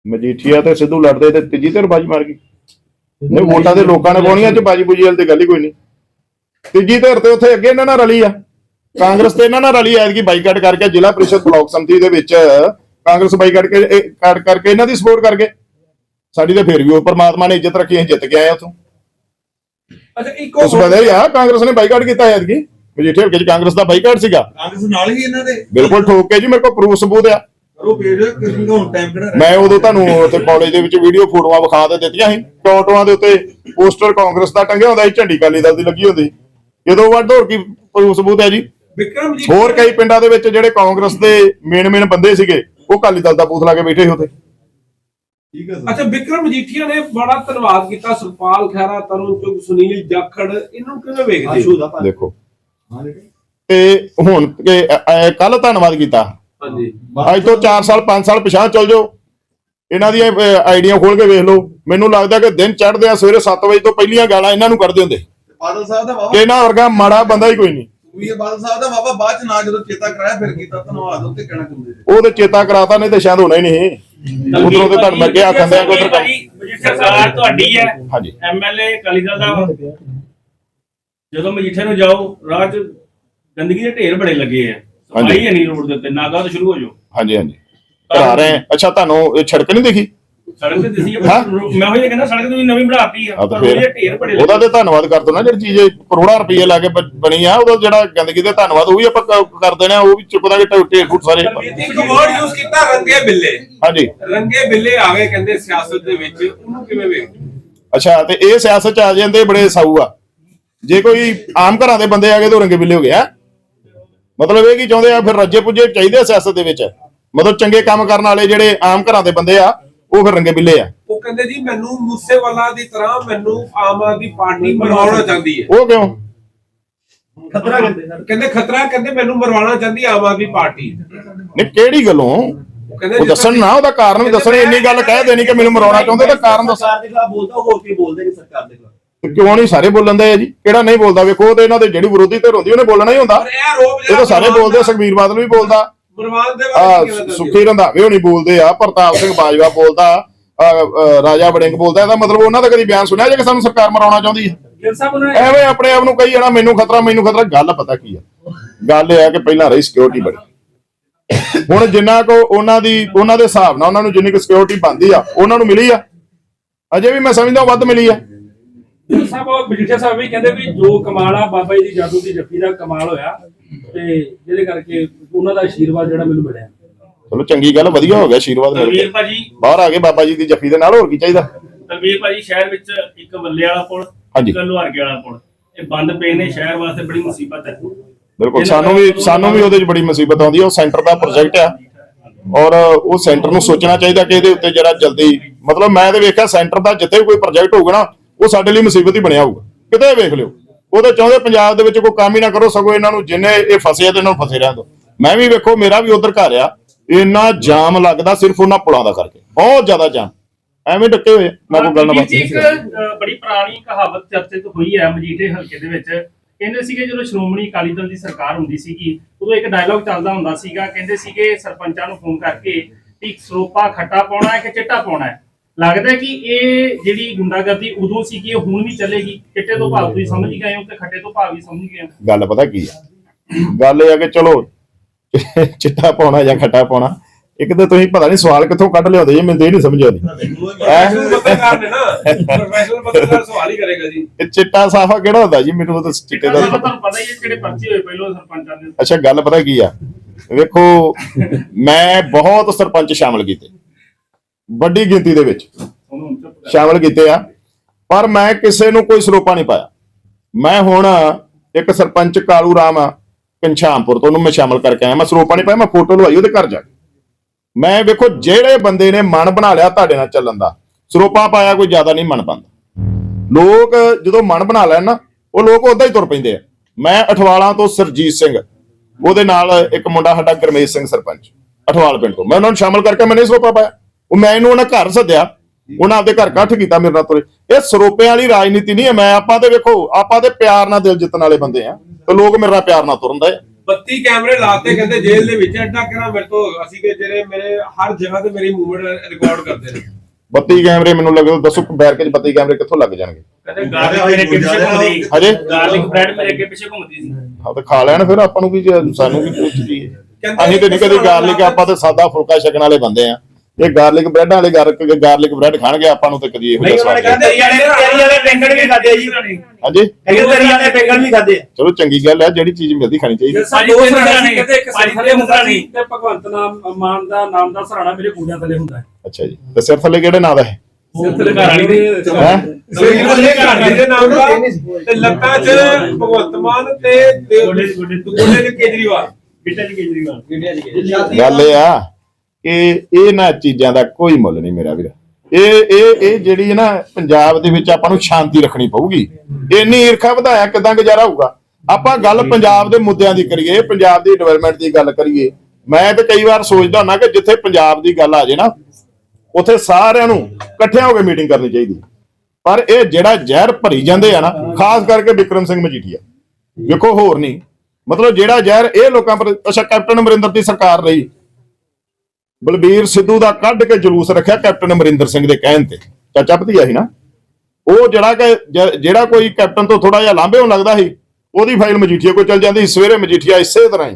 ਮਜੀਠੀਆ ਤੇ ਸਿੱਧੂ ਲੜਦੇ ਤੇ ਤੀਜੀ ਧਿਰ ਬਾਜੀ ਮਾਰ ਗਈ। ਨਹੀਂ ਵੋਟਾਂ ਦੇ ਲੋਕਾਂ ਨੇ ਪਾਉਣੀਆਂ ਚ ਬਾਜੀ ਬੂਜੀ ਵਾਲੀ ਤੇ ਗੱਲ ਹੀ ਕੋਈ ਨਹੀਂ। ਤੀਜੀ ਧਿਰ ਤੇ ਉੱਥੇ ਅੱਗੇ ਇਹਨਾਂ ਨਾਲ ਰਲੀ ਆ। ਕਾਂਗਰਸ ਤੇ ਇਹਨਾਂ ਨਾਲ ਰਲੀ ਐਤਕੀ ਬਾਈਕਾਟ ਕਰਕੇ ਜ਼ਿਲ੍ਹਾ ਪ੍ਰੀਸ਼ਦ ਬਲਾਕ ਸੰਮਤੀ ਦੇ ਵਿੱਚ ਕਾਂਗਰਸ ਬਾਈਕਾਟ ਕੇ ਇਹ ਕਾਟ ਕਰਕੇ ਇਹਨਾਂ ਦੀ ਸਪੋਰਟ ਕਰਕੇ। ਸਾਡੀ ਤੇ ਫਿਰ ਵੀ ਉਹ ਪਰਮਾਤਮਾ ਨੇ ਇੱਜ਼ਤ ਰੱਖੀ ਅਸੀਂ ਜਿੱਤ ਕੇ ਆਏ ਉੱਥੋਂ।
ਅੱਛਾ ਇੱਕ
ਉਸ ਵੇਲੇ ਆ ਕਾਂਗਰਸ ਨੇ ਬਾਈਕਾਟ ਕੀਤਾ ਐਤਕੀ। ਮਜੀਠੇ ਹਲਕੇ ਚ ਕਾਂਗਰਸ ਦਾ ਬਾਈਕਾਟ ਸੀਗਾ।
ਕਾਂਗਰਸ ਨਾਲ ਹੀ ਇਹਨਾਂ ਦੇ।
ਬਿਲਕੁਲ ਠੋਕ ਕੇ ਜੀ ਮੇਰੇ ਕੋਲ ਪ੍ਰੂਫ ਸਬੂਤ ਆ।
ਕਰੋ ਪੇਜ ਕਿਸੇ ਹੁਣ ਟਾਈਮ ਕਿਹੜਾ ਰਹਿ
ਮੈਂ ਉਦੋਂ ਤੁਹਾਨੂੰ ਉੱਥੇ ਕਾਲਜ ਦੇ ਵਿੱਚ ਵੀਡੀਓ ਫੋਟੋਆਂ ਵਿਖਾ ਤੇ ਦਿੱਤੀਆਂ ਸੀ। ਟੋਟੋਆਂ ਦੇ ਉੱਤੇ ਪੋਸਟਰ ਕਾਂਗਰਸ ਦਾ ਟੰਗਿਆ ਹੁੰਦਾ ਸੀ ਝੰਡੀ ਕਾਲੀ ਦਲ ਦੀ ਲੱਗੀ ਹੁੰਦੀ। ਜਦੋਂ ਵੱਡ ਹੋਰ ਕੀ ਪ੍ਰੂਫ ਸਬੂਤ ਹੈ ਜੀ?
ਵਿਕਰਮ ਜੀ
ਹੋਰ ਕਈ ਪਿੰਡਾਂ ਦੇ ਵਿੱਚ ਜਿਹੜੇ ਕਾਂਗਰਸ ਦੇ ਮੇਨ ਮੇਨ ਬੰਦੇ ਸੀਗੇ ਉਹ ਕਾਲੀ ਦਲ ਦਾ ਬੂਥ ਲਾ ਕੇ ਬੈਠੇ ਸੀ ਉੱਥੇ।
ਠੀਕ ਹੈ ਸਰ।
ਅੱਛਾ ਵਿਕਰਮ ਮਜੀਠੀਆ ਨੇ ਬੜਾ ਧੰਨਵਾਦ ਕੀਤਾ। ਸੁਖਪਾਲ ਖਹਿਰਾ ਤਰੁਣ ਚੁਗ ਸੁਨੀਲ ਜਾਖੜ ਇਹਨੂੰ ਕਿਵੇਂ ਵੇਖਦੇ?
ਦੇਖੋ। ਤੇ ਹੁਣ ਕੱਲ ਧੰਨਵਾਦ ਕੀਤਾ।
ਹਾਂਜੀ।
ਅੱਜ ਤੋਂ 4 ਸਾਲ 5 ਸਾਲ ਪਿਛਾਂ ਚੱਲ ਜਾਓ। ਇਹਨਾਂ ਦੀਆਂ ਆਈਡੀਆਂ ਖੋਲ ਕੇ ਵੇਖ ਲਓ। ਮੈਨੂੰ ਲੱਗਦਾ ਕਿ ਦਿਨ ਚੜ੍ਹਦੇ ਆ ਸਵੇਰੇ 7 ਵਜੇ ਤੋਂ ਪਹਿਲੀਆਂ ਗਾਲਾਂ ਇਹਨਾਂ ਨੂੰ ਕੱਢਦੇ ਹੁੰਦੇ।
ਬਾਦਲ ਸਾਹਿਬ ਦਾ ਵਾਵਾ
ਇਹਨਾਂ ਵਰਗਾ ਮਾੜਾ ਬੰਦਾ ਹੀ ਕੋਈ ਨਹੀਂ।
ਵੀ ਇਹ ਬਾਦਲ ਸਾਹਿਬ ਦਾ ਵਾਵਾ ਬਾਅਦ ਚ ਨਾ ਜਦੋਂ ਚੇਤਾ ਕਰਾਇਆ ਫਿਰ ਕੀਤਾ ਧੰਨਵਾਦ ਉੱਤੇ ਕਹਿਣਾ ਚਾਹੁੰਦੇ ਜੀ
ਉਹ ਤੇ ਚੇਤਾ ਕਰਾਤਾ ਨਹੀਂ ਤੇ ਸ਼ਾਇਦ ਹੋਣਾ ਹੀ ਨਹੀਂ ਉਧਰੋਂ ਤੇ ਤੁਹਾਨੂੰ ਉਧਰ
ਸਰਕਾਰ ਤੁਹਾਡੀ ਹੈ।
ਹਾਂਜੀ।
ਐਮਐਲਏ ਅਕਾਲੀ ਦਲ ਦਾ। ਜਦੋਂ ਮਜੀਠੇ ਨੂੰ ਜਾਓ ਰਾਹ 'ਚ ਗੰਦਗੀ ਦੇ ਢੇਰ ਬੜੇ ਲੱਗੇ ਆ।
ਹਾਂਜੀ।
ਸਫ਼ਾਈ ਹੈ ਨਹੀਂ ਰੋਡ ਦੇ ਉੱਤੇ ਨਾਗਾ ਤੋਂ ਸ਼ੁਰੂ ਹੋ ਜਾਓ।
ਹਾਂਜੀ ਹਾਂਜੀ। ਕਰਾ ਰਹੇ। ਆ। ਅੱਛਾ ਤੁਹਾਨੂੰ ਇਹ ਸੜਕ ਨਹੀਂ ਦਿਖੀ?
ਸੜਕ ਤੇ ਦਿਸੀ
ਹਾਂ।
ਮੈਂ ਉਹ ਕਹਿੰਦਾ ਸੜਕ ਤੇ ਵੀ ਨਵੀਂ ਬਣਾਤੀ ਆ
ਆ ਤਾਂ
ਪਰ ਉਹਦੇ
ਫਿਰ
ਢੇਰ ਬੜੇ
ਉਹਦਾ
ਲੱਗੇ
ਤੇ ਧੰਨਵਾਦ ਕਰ ਦੋ ਨਾ ਜਿਹੜੀ ਚੀਜ਼ ਇਹ ਕਰੋੜਾਂ ਰੁਪਏ ਲਾ ਕੇ ਬ- ਬਣੀ ਆ ਉਹਦਾ ਜਿਹੜਾ ਗੰਦਗੀ ਦੇ ਧੰਨਵਾਦ ਉਹ ਵੀ ਆਪਾਂ ਕ- ਕਰ ਦੇਣਾ ਉਹ ਵੀ ਚੁੱਕ ਦਾਂਗੇ ਢੇ- ਢੇਰ ਫੁੱਟ ਸਾਰੇ।
ਇੱਕ ਵਰਡ ਯੂਜ਼ ਕੀਤਾ ਰੰਗੇ ਬਿੱਲੇ।
ਹਾਂਜੀ।
ਰੰਗੇ ਬਿੱਲੇ ਆ ਗਏ ਕਹਿੰਦੇ ਸਿਆਸਤ ਦੇ ਵਿੱਚ। ਉਹਨੂੰ ਕਿਵੇਂ ਵੇਖਦੇ? ਹੋ?
ਅੱਛਾ ਤੇ ਇਹ ਸਿਆਸਤ ਚ ਆ ਜਾਂਦੇ ਬੜੇ ਸਾਊ ਆ। ਜੇ ਕੋਈ ਆਮ ਘਰਾਂ ਦੇ ਬੰਦੇ ਆ ਗਏ ਤਾਂ ਉਹ ਰੰਗੇ ਬਿੱਲੇ ਹੋ ਗਏ ਆ ਮਤਲਬ ਇਹ ਕੀ ਚਾਹੁੰਦੇ ਆ ਫਿਰ ਰੱਜੇ ਪੁੱਜੇ ਚਾਹੀਦੇ ਆ ਸਿਆਸਤ ਦੇ ਵਿੱਚ? ਮਤਲਬ ਚੰਗੇ ਕੰਮ ਕਰਨ ਵਾਲੇ ਜਿਹੜੇ ਆਮ ਘਰਾਂ ਦੇ ਬੰਦੇ ਆ ਉਹ ਫਿਰ ਰੰਗੇ ਬਿੱਲੇ ਆ।
ਉਹ ਕਹਿੰਦੇ ਜੀ ਮੈਨੂੰ ਮੂਸੇਵਾਲਾ ਦੀ ਤਰ੍ਹਾਂ ਮੈਨੂੰ ਆਮ ਆਦਮੀ ਪਾਰਟੀ ਮਰਵਾਉਣਾ ਚਾਹੁੰਦੀ ਹੈ।
ਉਹ ਕਿਉਂ?
ਖਤਰਾ ਕਹਿੰਦੇ ਸਰ
ਕਹਿੰਦੇ ਖਤਰਾ ਕਹਿੰਦੇ ਮੈਨੂੰ ਮਰਵਾਉਣਾ ਚਾਹੁੰਦੀ ਆਮ ਆਦਮੀ ਪਾਰਟੀ।
ਨਹੀਂ ਕਿਹੜੀ ਗੱਲੋਂ?
ਉਹ
ਦੱਸਣ ਨਾ ਉਹਦਾ ਕਾਰਨ ਵੀ ਦੱਸਣ ਇੰਨੀ ਗੱਲ ਕਹਿ ਦੇਣੀ ਕਿ ਮੈਨੂੰ ਮਰਾਉਣਾ ਚਾਹੁੰਦੇ ਤਾਂ ਕਾਰਨ ਦੱਸ।
ਸਰਕਾਰ ਦੇ ਖਿਲਾਫ ਬੋਲਦਾ ਹੋਰ ਕੀ ਬੋਲਦੇ ਨਹੀਂ ਸਰਕਾਰ ਦੇ ਖਿਲਾਫ?
ਕਿਉਂ ਨਹੀਂ? ਸਾਰੇ ਬੋਲਣ ਦੇ ਆ ਜੀ। ਕਿਹੜਾ ਨਹੀਂ ਬੋਲਦਾ? ਵੇਖੋ ਉਹ ਤੇ ਇਹਨਾਂ ਦੇ ਜਿਹੜੀ ਵਿਰੋਧੀ ਧਿਰ ਹੁੰਦੀ ਉਹਨੇ ਬੋਲਣਾ ਹੀ ਹੁੰਦਾ।
ਇਹ
ਤਾਂ ਸਾਰੇ ਬੋਲਦੇ ਸੁਖਬੀਰ ਬਾਦਲ ਵੀ ਬੋਲਦਾ।
ਦੇ ਬਾਰੇ
ਸੁਖੀ ਰੰਧਾਵੇ ਹੋਣੀ ਬੋਲਦੇ ਆ ਪ੍ਰਤਾਪ ਸਿੰਘ ਬਾਜਵਾ ਬੋਲਦਾ ਰਾਜਾ ਵੜਿੰਗ ਬੋਲਦਾ। ਇਹਦਾ ਮਤਲਬ ਉਹਨਾਂ ਦਾ ਕਦੀ ਬਿਆਨ ਸੁਣਿਆ ਜੇ ਕਿ ਸਾਨੂੰ ਸਰਕਾਰ ਮਰਾਉਣਾ ਚਾਹੁੰਦੀ ਹੈ ਐਵੇਂ ਆਪਣੇ ਆਪ ਨੂੰ ਕਹੀ ਜਾਣਾ ਮੈਨੂੰ ਖਤਰਾ ਮੈਨੂੰ ਖਤਰਾ। ਗੱਲ ਪਤਾ ਕੀ ਆ? ਗੱਲ ਇਹ ਆ ਕਿ ਪਹਿਲਾਂ ਰਹੀ ਸਿਕਿਉਰਿਟੀ ਬੜੀ। ਹੁਣ ਜਿੰਨਾ ਕੋ ਉਹਨਾਂ ਦੀ ਉਹਨਾਂ ਦੇ ਹਿਸਾਬ ਨਾਲ ਉਹਨਾਂ ਨੂੰ ਜਿੰਨੀ ਕੁ ਸਿਕਿਉਰਿਟੀ ਬੰਦੀ ਆ ਉਹਨਾਂ ਨੂੰ ਮਿਲੀ ਆ। ਅਜੇ ਵੀ ਮੈਂ ਸਮਝਦਾ ਵੱਧ ਮਿਲੀ ਆ।
ਸਾਹਿਬ ਉਹ ਬਜੀਠੇ ਸਾਹਿਬ ਵੀ ਕਹਿੰਦੇ ਵੀ ਜੋ ਕਮਾਲ ਆ ਬਾਬਾ ਜੀ ਦੀ ਜਾਦੂ ਦੀ ਜੱਫੀ ਦਾ ਕਮਾਲ ਹੋਇਆ ਤੇ ਜਿਹਦੇ ਕਰਕੇ ਉਹਨਾਂ ਦਾ ਆਸ਼ੀਰਵਾਦ ਜਿਹੜਾ ਮੈਨੂੰ ਮਿਲਿਆ।
ਚਲੋ ਚੰਗੀ ਗੱਲ ਵਧੀਆ ਹੋ ਗਿਆ ਆਸ਼ੀਰਵਾਦ ਮਿਲ
ਤਲਵੀਰ
ਗਿਆ
ਭਾਜੀ।
ਬਾਹਰ ਆ ਗਏ ਬਾਬਾ ਜੀ ਦੀ ਜੱਫੀ ਦੇ ਨਾਲ ਹੋਰ ਕੀ ਚਾਹੀਦਾ?
ਤਲਵੀਰ ਭਾਜੀ ਸ਼ਹਿਰ ਵਿੱਚ ਇੱਕ ਬੱਲੇ ਵਾਲਾ ਪੁਲ
ਹਾਂਜੀ।
ਇੱਕ ਲੋਹਾਰਕੇ ਵਾਲਾ ਪੁਲ। ਇਹ ਬੰਦ ਪਏ ਨੇ ਸ਼ਹਿਰ ਵਾਸਤੇ ਬੜੀ ਮੁਸੀਬਤ ਹੈ।
ਬਿਲਕੁਲ ਸਾਨੂੰ ਵੀ ਸਾਨੂੰ ਵੀ ਉਹਦੇ 'ਚ ਬੜੀ ਮੁਸੀਬਤ ਆਉਂਦੀ ਹੈ ਉਹ ਸੈਂਟਰ ਦਾ ਪ੍ਰੋਜੈਕਟ ਆ। ਔਰ ਉਹ ਸੈਂਟਰ ਨੂੰ ਸੋਚਣਾ ਚਾਹੀਦਾ ਕਿ ਇਹਦੇ ਉੱਤੇ ਜਰਾ ਜਲਦੀ ਮਤਲਬ ਮੈਂ ਤੇ ਵੇਖਿਆ ਸੈਂਟਰ ਦਾ ਜਿੱਥੇ ਵੀ ਕੋਈ ਪ੍ਰੋਜੈਕਟ ਹੋਊਗਾ ਨਾ ਉਹ ਸਾਡੇ ਲਈ ਮੁਸੀਬਤ ਹੀ ਬਣਿਆ ਹੋਊਗਾ। ਕਿਤੇ ਵੇਖ ਲਿਓ। ਉਹ ਤਾਂ ਚਾਹੁੰਦੇ ਪੰਜਾਬ ਦੇ ਵਿੱਚ ਕੋਈ ਕੰਮ ਹੀ ਨਾ ਕਰੋ, ਸਗੋਂ ਇਹਨਾਂ ਨੂੰ ਜਿੰਨੇ ਇਹ ਫਸੇ ਆ ਤੇ ਇਹਨਾਂ ਨੂੰ ਫਸੇ ਰਹਿਣ ਦਿਓ ਮੈਂ ਵੀ ਵੇਖੋ, ਮੇਰਾ ਵੀ ਉਧਰ ਘਰ ਆ। ਇੰਨਾ ਜਾਮ ਲੱਗਦਾ ਸਿਰਫ ਉਹਨਾਂ ਪੁਲਾਂ ਦਾ ਕਰਕੇ। ਬਹੁਤ ਜ਼ਿਆਦਾ ਜਾਮ। ਐਵੇਂ ਡੱਕੇ ਹੋਏ ਮੈਂ ਕੋਈ ਗੱਲ ਨਾ ਬਾਤ
ਇੱਕ ਬੜੀ ਪੁਰਾਣੀ ਕਹਾਵਤ ਚਰਚਿਤ ਹੋਈ ਹੈ ਮਜੀਠੇ ਹਲਕੇ ਦੇ ਵਿੱਚ। ਕਹਿੰਦੇ ਸੀਗੇ ਜਦੋਂ ਸ਼੍ਰੋਮਣੀ ਅਕਾਲੀ ਦਲ ਦੀ ਸਰਕਾਰ ਹੁੰਦੀ ਸੀਗੀ, ਉਦੋਂ ਇੱਕ ਡਾਇਲੌਗ ਚੱਲਦਾ ਹੁੰਦਾ ਸੀਗਾ। ਕਹਿੰਦੇ ਸੀਗੇ ਸਰਪੰਚਾਂ ਨੂੰ ਫੋਨ ਕਰਕੇ, ਇੱਕ ਸਰੋਪਾ ਖੱਟਾ ਪਾਉਣਾ ਹੈ ਕਿ ਚਿੱਟਾ ਪਾਉਣਾ ਹੈ? ਲੱਗਦਾ ਕਿ ਇਹ ਜਿਹੜੀ ਗੁੰਡਾਗਰਦੀ ਉਦੋਂ ਸੀ ਕਿ ਇਹ ਹੁਣ ਵੀ ਚੱਲੇਗੀ? ਚਿੱਟੇ ਤੋਂ ਭਾਵ ਤੁਸੀਂ ਸਮਝ ਗਏ ਹੋ ਤੇ ਖੱਟੇ ਤੋਂ ਭਾਵ ਵੀ ਸਮਝ ਗਏ ਹੋ?
ਗੱਲ ਪਤਾ ਕੀ ਆ? ਗੱਲ ਇਹ ਆ ਕਿ ਚਲੋ ਚਿੱਟਾ ਪਾਉਣਾ ਜਾਂ ਖੱਟਾ ਪਾਉਣਾ ਇੱਕ ਤਾਂ ਤੁਸੀਂ ਪਤਾ ਨਹੀਂ ਸਵਾਲ ਕਿੱਥੋਂ ਕੱਢ ਲਿਆਉਂਦੇ ਜੀ ਮੈਨੂੰ ਇਹ ਨਹੀਂ ਸਮਝ ਆਉਂਦੀ।
ਪ੍ਰੋਫੈਸ਼ਨਲ ਪੱਤਰਕਾਰ ਨੇ ਨਾ? ਪ੍ਰੋਫੈਸ਼ਨਲ ਪੱਤਰਕਾਰ ਸਵਾਲ ਹੀ ਕਰੇਗਾ ਜੀ।
ਇਹ ਚਿੱਟਾ ਸਾਫਾ ਕਿਹੜਾ ਹੁੰਦਾ ਜੀ? ਮੈਨੂੰ ਤਾਂ ਚਿੱਟੇ ਦਾ
ਤੁਹਾਨੂੰ ਤੁਹਾਨੂੰ ਪਤਾ ਹੀ ਹੈ ਜਿਹੜੇ ਪਰਚੇ ਹੋਏ ਪਹਿਲੋਂ ਸਰਪੰਚਾਂ ਦੇ।
ਅੱਛਾ ਗੱਲ ਪਤਾ ਕੀ ਆ? ਵੇਖੋ ਮੈਂ ਬਹੁਤ ਸਰਪੰਚ ਸ਼ਾਮਲ ਕੀਤੇ। ਵੱਡੀ ਗਿਣਤੀ ਦੇ ਵਿੱਚ
ਉਹਨੂੰ
ਸ਼ਾਮਲ ਕੀਤੇ ਆ। ਪਰ ਮੈਂ ਕਿਸੇ ਨੂੰ ਕੋਈ ਸਰੋਪਾ ਨਹੀਂ ਪਾਇਆ। ਮੈਂ ਹੁਣ ਇੱਕ ਸਰਪੰਚ ਕਾਲੂ ਰਾਮ ਆ ਕੰਛਾਮਪੁਰ ਤੋਂ ਉਹਨੂੰ ਮੈਂ ਸ਼ਾਮਲ ਕਰਕੇ ਆਇਆ। ਮੈਂ ਸਰੋਪਾ ਨਹੀਂ ਪਾਇਆ, ਮੈਂ ਫੋਟੋ ਲਵਾਈ ਉਹਦੇ ਘਰ ਜਾ ਕੇ। ਮੈਂ ਵੇਖੋ ਜਿਹੜੇ ਬੰਦੇ ਨੇ ਮਨ ਬਣਾ ਲਿਆ ਤੁਹਾਡੇ ਨਾਲ ਚੱਲਣ ਦਾ ਸਰੋਪਾ ਪਾਇਆ ਕੋਈ ਜ਼ਿਆਦਾ ਨਹੀਂ ਮਨ ਪਾਉਂਦਾ ਲੋਕ ਜਦੋਂ ਮਨ ਬਣਾ ਲੈਣ ਨਾ, ਉਹ ਲੋਕ ਉਦਾਂ ਹੀ ਤੁਰ ਪੈਂਦੇ ਆ। ਮੈਂ ਅਠਵਾਲਾਂ ਤੋਂ ਸਰਜੀਤ ਸਿੰਘ, ਉਹਦੇ ਨਾਲ ਇੱਕ ਮੁੰਡਾ ਸਾਡਾ ਗਰਮੇਸ਼ ਸਿੰਘ ਸਰਪੰਚ, ਅਠਵਾਲ ਪਿੰਡ ਤੋਂ। ਮੈਂ ਉਹਨਾਂ ਨੂੰ ਸ਼ਾਮਲ ਕਰਕੇ ਮੈਂ ਨਹੀਂ ਸਰੋਪਾ ਪਾਇਆ। ਉਹ ਮੈਂ ਇਹਨੂੰ ਉਹਨਾਂ ਘਰ ਸੱਦਿਆ। ਉਹਨਾਂ ਆਪਦੇ ਘਰ ਇਕੱਠ ਕੀਤਾ ਮੇਰੇ ਨਾਲ ਤੁਰੇ। ਇਹ ਸਰੋਪਿਆਂ ਵਾਲੀ ਰਾਜਨੀਤੀ ਨਹੀਂ ਹੈ। ਮੈਂ ਆਪਾਂ ਤੇ ਵੇਖੋ ਆਪਾਂ ਤੇ ਪਿਆਰ ਨਾਲ ਦਿਲ ਜਿੱਤਣ ਵਾਲੇ ਬੰਦੇ ਆ। ਤੇ ਲੋਕ ਮੇਰੇ ਨਾਲ ਪਿਆਰ ਨਾਲ ਤੁਰਨਦੇ ਆ
32 ਕੈਮਰੇ ਲਾਤੇ ਕਹਿੰਦੇ ਜੇਲ੍ਹ ਦੇ ਵਿੱਚ ਐਡਾ ਕਿਹੜਾ ਮੇਰੇ ਤੋਂ ਅਸੀਂ ਕਿ ਜਿਹੜੇ ਮੇਰੇ ਹਰ ਜਗ੍ਹਾ ਤੇ ਮੇਰੀ ਮੂਵਮੈਂਟ ਰਿਕਾਰਡ ਕਰਦੇ ਨੇ।
32 ਕੈਮਰੇ ਮੈਨੂੰ ਲੱਗਦਾ ਦੱਸੋ ਬੈਰਕ 'ਚ 32 ਕੈਮਰੇ ਕਿੱਥੋਂ ਲੱਗ ਜਾਣਗੇ?
ਕਹਿੰਦੇ ਗਾਰਲਿਕ ਮੇਰੇ ਅੱਗੇ ਪਿੱਛੇ ਘੁੰਮਦੀ।
ਹਜੇ?
ਗਾਰਲਿਕ ਬ੍ਰੈਡ ਮੇਰੇ ਅੱਗੇ ਪਿੱਛੇ ਘੁੰਮਦੀ ਸੀ।
ਹਾਂ ਤੇ ਖਾ ਲੈਣ ਫਿਰ ਆਪਾਂ ਨੂੰ ਕੀ ਜੇ- ਸਾਨੂੰ ਕੀ ਪੁੱਛ ਜੀ ਅਸੀਂ ਤੇ ਨਹੀਂ ਕਦੇ ਗਾਰਲਿਕ ਆਪਾਂ ਤੇ ਸਾਦਾ ਫੁਲਕਾ ਛਕਣ ਵਾਲੇ ਬੰਦੇ ਆ। ਇਹ ਗਾਰਲਿਕ ਬ੍ਰੈਡ ਵਾਲੇ ਗਾਰਲਿਕ ਬ੍ਰੈਡ ਖਾਣਗੇ ਆਪਾਂ ਨੂੰ ਤੇ ਕਦੀ ਇਹੋ ਜਿਹਾ
ਨਹੀਂ ਉਹਨਾਂ ਨੇ
ਸਵਾਦ
ਕਹਿੰਦੇ ਤੇਰੀ ਵਾਲੇ ਤੇਰੀ ਵਾਲੇ ਬੈਂਗਣ ਵੀ ਖਾਦੇ ਜੀ।
ਹਾਂਜੀ?
ਕਹਿੰਦੇ ਤੇਰੀ ਵਾਲੇ ਬੈਂਗਣ ਵੀ ਖਾਦੇ
ਚਲੋ ਚੰਗੀ ਗੱਲ ਹੈ ਜਿਹੜੀ ਚੀਜ਼ ਮਿਲਦੀ ਖਾਣੀ ਚਾਹੀਦੀ।
ਸਾਡੇ ਦੋ ਸਰਾਣਾ ਨਹੀਂ ਕਹਿੰਦੇ ਇੱਕ ਸਿਰ ਥੱਲੇ ਹੁੰਦਾ ਸੀ ਤੇ ਭਗਵੰਤ ਨਾਮ ਮਾਨ ਦਾ ਨਾਮ ਦਾ ਸਰਾਣਾ ਮੇਰੇ ਗੋਡਿਆਂ ਥੱਲੇ ਹੁੰਦਾ ਹੈ।
ਅੱਛਾ ਜੀ। ਤੇ ਸਿਰ ਥੱਲੇ ਕਿਹੜੇ ਨਾਂ ਦਾ ਹੈ?
ਸਿਰ ਥੱਲੇ ਘਰ ਵਾਲੀ ਦੇ
ਹੈ?
ਸਰੀਰ ਵਾਲੇ ਘਰ ਵਾਲੀ ਦੇ ਨਾਮ ਦਾ। ਤੇ ਲੱਤਾਂ 'ਚ ਭਗਵੰਤ ਮਾਨ ਤੇ ਤੇ
ਗੋਡੇ ਗੋਡੇ 'ਚ।
ਕੇਜਰੀਵਾਲ।
ਗਿੱਟੇ 'ਚ ਕੇਜਰੀਵਾਲ।
ਗੱਲ ਇਹ ਆ ਕਿ ਇਹਨਾਂ ਚੀਜ਼ਾਂ ਦਾ ਕੋਈ ਮੁੱਲ ਨਹੀਂ ਮੇਰਾ ਵੀਰ। ਇਹ ਇਹ ਇਹ ਜਿਹੜੀ ਹੈ ਨਾ ਪੰਜਾਬ ਦੇ ਵਿੱਚ ਆਪਾਂ ਨੂੰ ਸ਼ਾਂਤੀ ਰੱਖਣੀ ਪਊਗੀ। ਇੰਨੀ ਈਰਖਾ ਵਧਾਇਆ ਕਿਦਾਂ ਗੁਜ਼ਾਰਾ ਹੋਊਗਾ? ਆਪਾਂ ਗੱਲ ਪੰਜਾਬ ਦੇ ਮੁੱਦਿਆਂ ਦੀ ਕਰੀਏ, ਪੰਜਾਬ ਦੀ ਡਿਵੈਲਪਮੈਂਟ ਦੀ ਗੱਲ ਕਰੀਏ। ਮੈਂ ਤਾਂ ਕਈ ਵਾਰ ਸੋਚਦਾ ਹੁੰਦਾ ਕਿ ਜਿੱਥੇ ਪੰਜਾਬ ਦੀ ਗੱਲ ਆ ਜੇ ਨਾ, ਉੱਥੇ ਸਾਰਿਆਂ ਨੂੰ ਇਕੱਠਿਆਂ ਹੋ ਕੇ ਮੀਟਿੰਗ ਕਰਨੀ ਚਾਹੀਦੀ। ਪਰ ਇਹ ਜਿਹੜਾ ਜ਼ਹਿਰ ਭਰੀ ਜਾਂਦੇ ਆ ਨਾ, ਖਾਸ ਕਰਕੇ ਵਿਕਰਮ ਸਿੰਘ ਮਜੀਠੀਆ। ਵੇਖੋ ਹੋਰ ਨਹੀਂ। ਮਤਲਬ ਜਿਹੜਾ ਜ਼ਹਿਰ ਇਹ ਲੋਕਾਂ ਪਰ, ਅੱਛਾ, ਕੈਪਟਨ ਅਮਰਿੰਦਰ ਦੀ ਸਰਕਾਰ ਰਹੀ। ਬਲਬੀਰ ਸਿੱਧੂ ਦਾ ਕੱਢ ਕੇ ਜਲੂਸ ਰੱਖਿਆ ਕੈਪਟਨ ਅਮਰਿੰਦਰ ਸਿੰਘ ਦੇ ਕਹਿਣ ਤੇ। ਚਾਚਾ ਭਤੀਆ ਸੀ ਨਾ। ਉਹ ਜਿਹੜਾ ਕਿ ਜਿਹੜਾ ਕੋਈ ਕੈਪਟਨ ਤੋਂ ਥੋੜਾ ਜਿਹਾ ਲਾਂਭੇ ਹੋਣ ਲੱਗਦਾ ਸੀ, ਉਹਦੀ ਫਾਈਲ ਮਜੀਠੀਆ ਕੋਲ ਚਲ ਜਾਂਦੀ ਸਵੇਰੇ ਮਜੀਠੀਆ ਇਸੇ ਤਰ੍ਹਾਂ ਹੀ।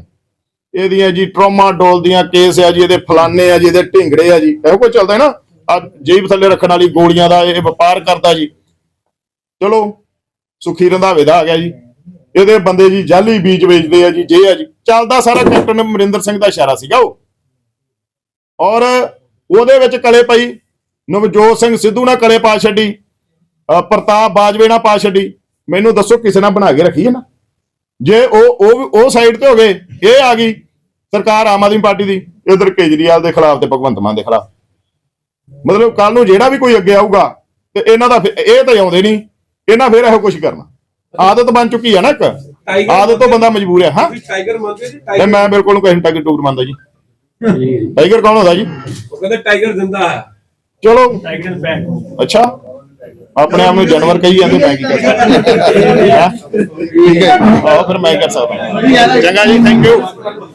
ਇਹਦੀਆਂ ਜੀ ਟਰੋਮਾ ਡੋਲ ਦੀਆਂ ਕੇਸ ਆ ਜੀ, ਇਹਦੇ ਫਲਾਨੇ ਆ ਜੀ, ਇਹਦੇ ਢਿੰਗੜੇ ਆ ਜੀ, ਇਹੋ ਕੋਈ ਚੱਲਦਾ ਹੈ ਨਾ। ਆ ਜੇਬ ਥੱਲੇ ਰੱਖਣ ਵਾਲੀ ਗੋਲੀਆਂ ਦਾ ਇਹ ਵਪਾਰ ਕਰਦਾ ਜੀ। ਚਲੋ, ਸੁਖੀ ਰੰਧਾਵੇ ਦਾ ਆ ਗਿਆ ਜੀ। ਇਹਦੇ ਬੰਦੇ ਜੀ ਜਾਲੀ ਬੀਜ ਵੇਚਦੇ ਆ ਜੀ, ਜੇ ਆ ਜੀ। ਚੱਲਦਾ ਸਾਰਾ ਕੈਪਟਨ ਅਮਰਿੰਦਰ ਸਿੰਘ ਦਾ ਇਸ਼ਾਰਾ ਸੀਗਾ ਉਹ। ਔਰ ਉਹਦੇ ਵਿੱਚ ਕਲੇ ਪਈ ਨਵਜੋਤ ਸਿੰਘ ਸਿੱਧੂ ਨਾਲ ਕਲੇ ਪਾ ਛੱਡੀ ਪ੍ਰਤਾਪ ਬਾਜਵੇ ਨਾਲ ਪਾ ਛੱਡੀ। ਮੈਨੂੰ ਦੱਸੋ ਕਿਸੇ ਨਾਲ ਬਣਾ ਕੇ ਰੱਖੀ ਹੈ ਨਾ? ਜੇ ਉਹ ਉਹ ਉਹ ਸਾਈਡ ਤੇ ਹੋ ਗਏ ਇਹ ਆ ਗਈ ਸਰਕਾਰ ਆਮ ਆਦਮੀ ਪਾਰਟੀ ਦੀ ਇਧਰ ਕੇਜਰੀਵਾਲ ਦੇ ਖਿਲਾਫ ਤੇ ਭਗਵੰਤ ਮਾਨ ਦੇ ਖਿਲਾਫ। ਮਤਲਬ ਕੱਲ ਨੂੰ ਜਿਹੜਾ ਵੀ ਕੋਈ ਅੱਗੇ ਆਊਗਾ ਤੇ ਇਹਨਾਂ ਦਾ ਇਹ ਤਾਂ ਆਉਂਦੇ ਨਹੀਂ ਇਹਨਾਂ ਫਿਰ ਇਹੋ ਕੁਝ ਕਰਨਾ। ਆਦਤ ਬਣ ਚੁੱਕੀ ਹੈ ਨਾ ਇੱਕ। ਆਦਤ ਤੋਂ ਬੰਦਾ ਮਜਬੂਰ ਹੈ ਹਾਂ।
ਟਾਈਗਰ ਮੰਨਦੇ ਜੀ
ਮੈਂ ਬਿਲਕੁਲ ਨੂੰ ਕਿਸੇ ਟਾਈਗਰ ਟੂਰ ਮੰਨਦਾ ਜੀ। ਟਾਈਗਰ ਕੌਣ ਹੁੰਦਾ ਜੀ?
ਉਹ ਕਹਿੰਦੇ ਟਾਈਗਰ ਜ਼ਿੰਦਾ ਹੈ।
ਚਲੋ।
Tiger back.
ਅੱਛਾ। ਆਪਣੇ ਆਪ ਨੂੰ ਜਾਨਵਰ ਕਹੀ ਜਾਂਦੇ ਮੈਂ ਕੀ ਕਰ ਸਕਦਾ? ਹੈਂ? ਠੀਕ ਹੈ। ਆਹ ਫਿਰ ਮੈਂ ਕਰ ਸਕਦਾ। ਚੰਗਾ ਜੀ ਥੈਂਕ ਯੂ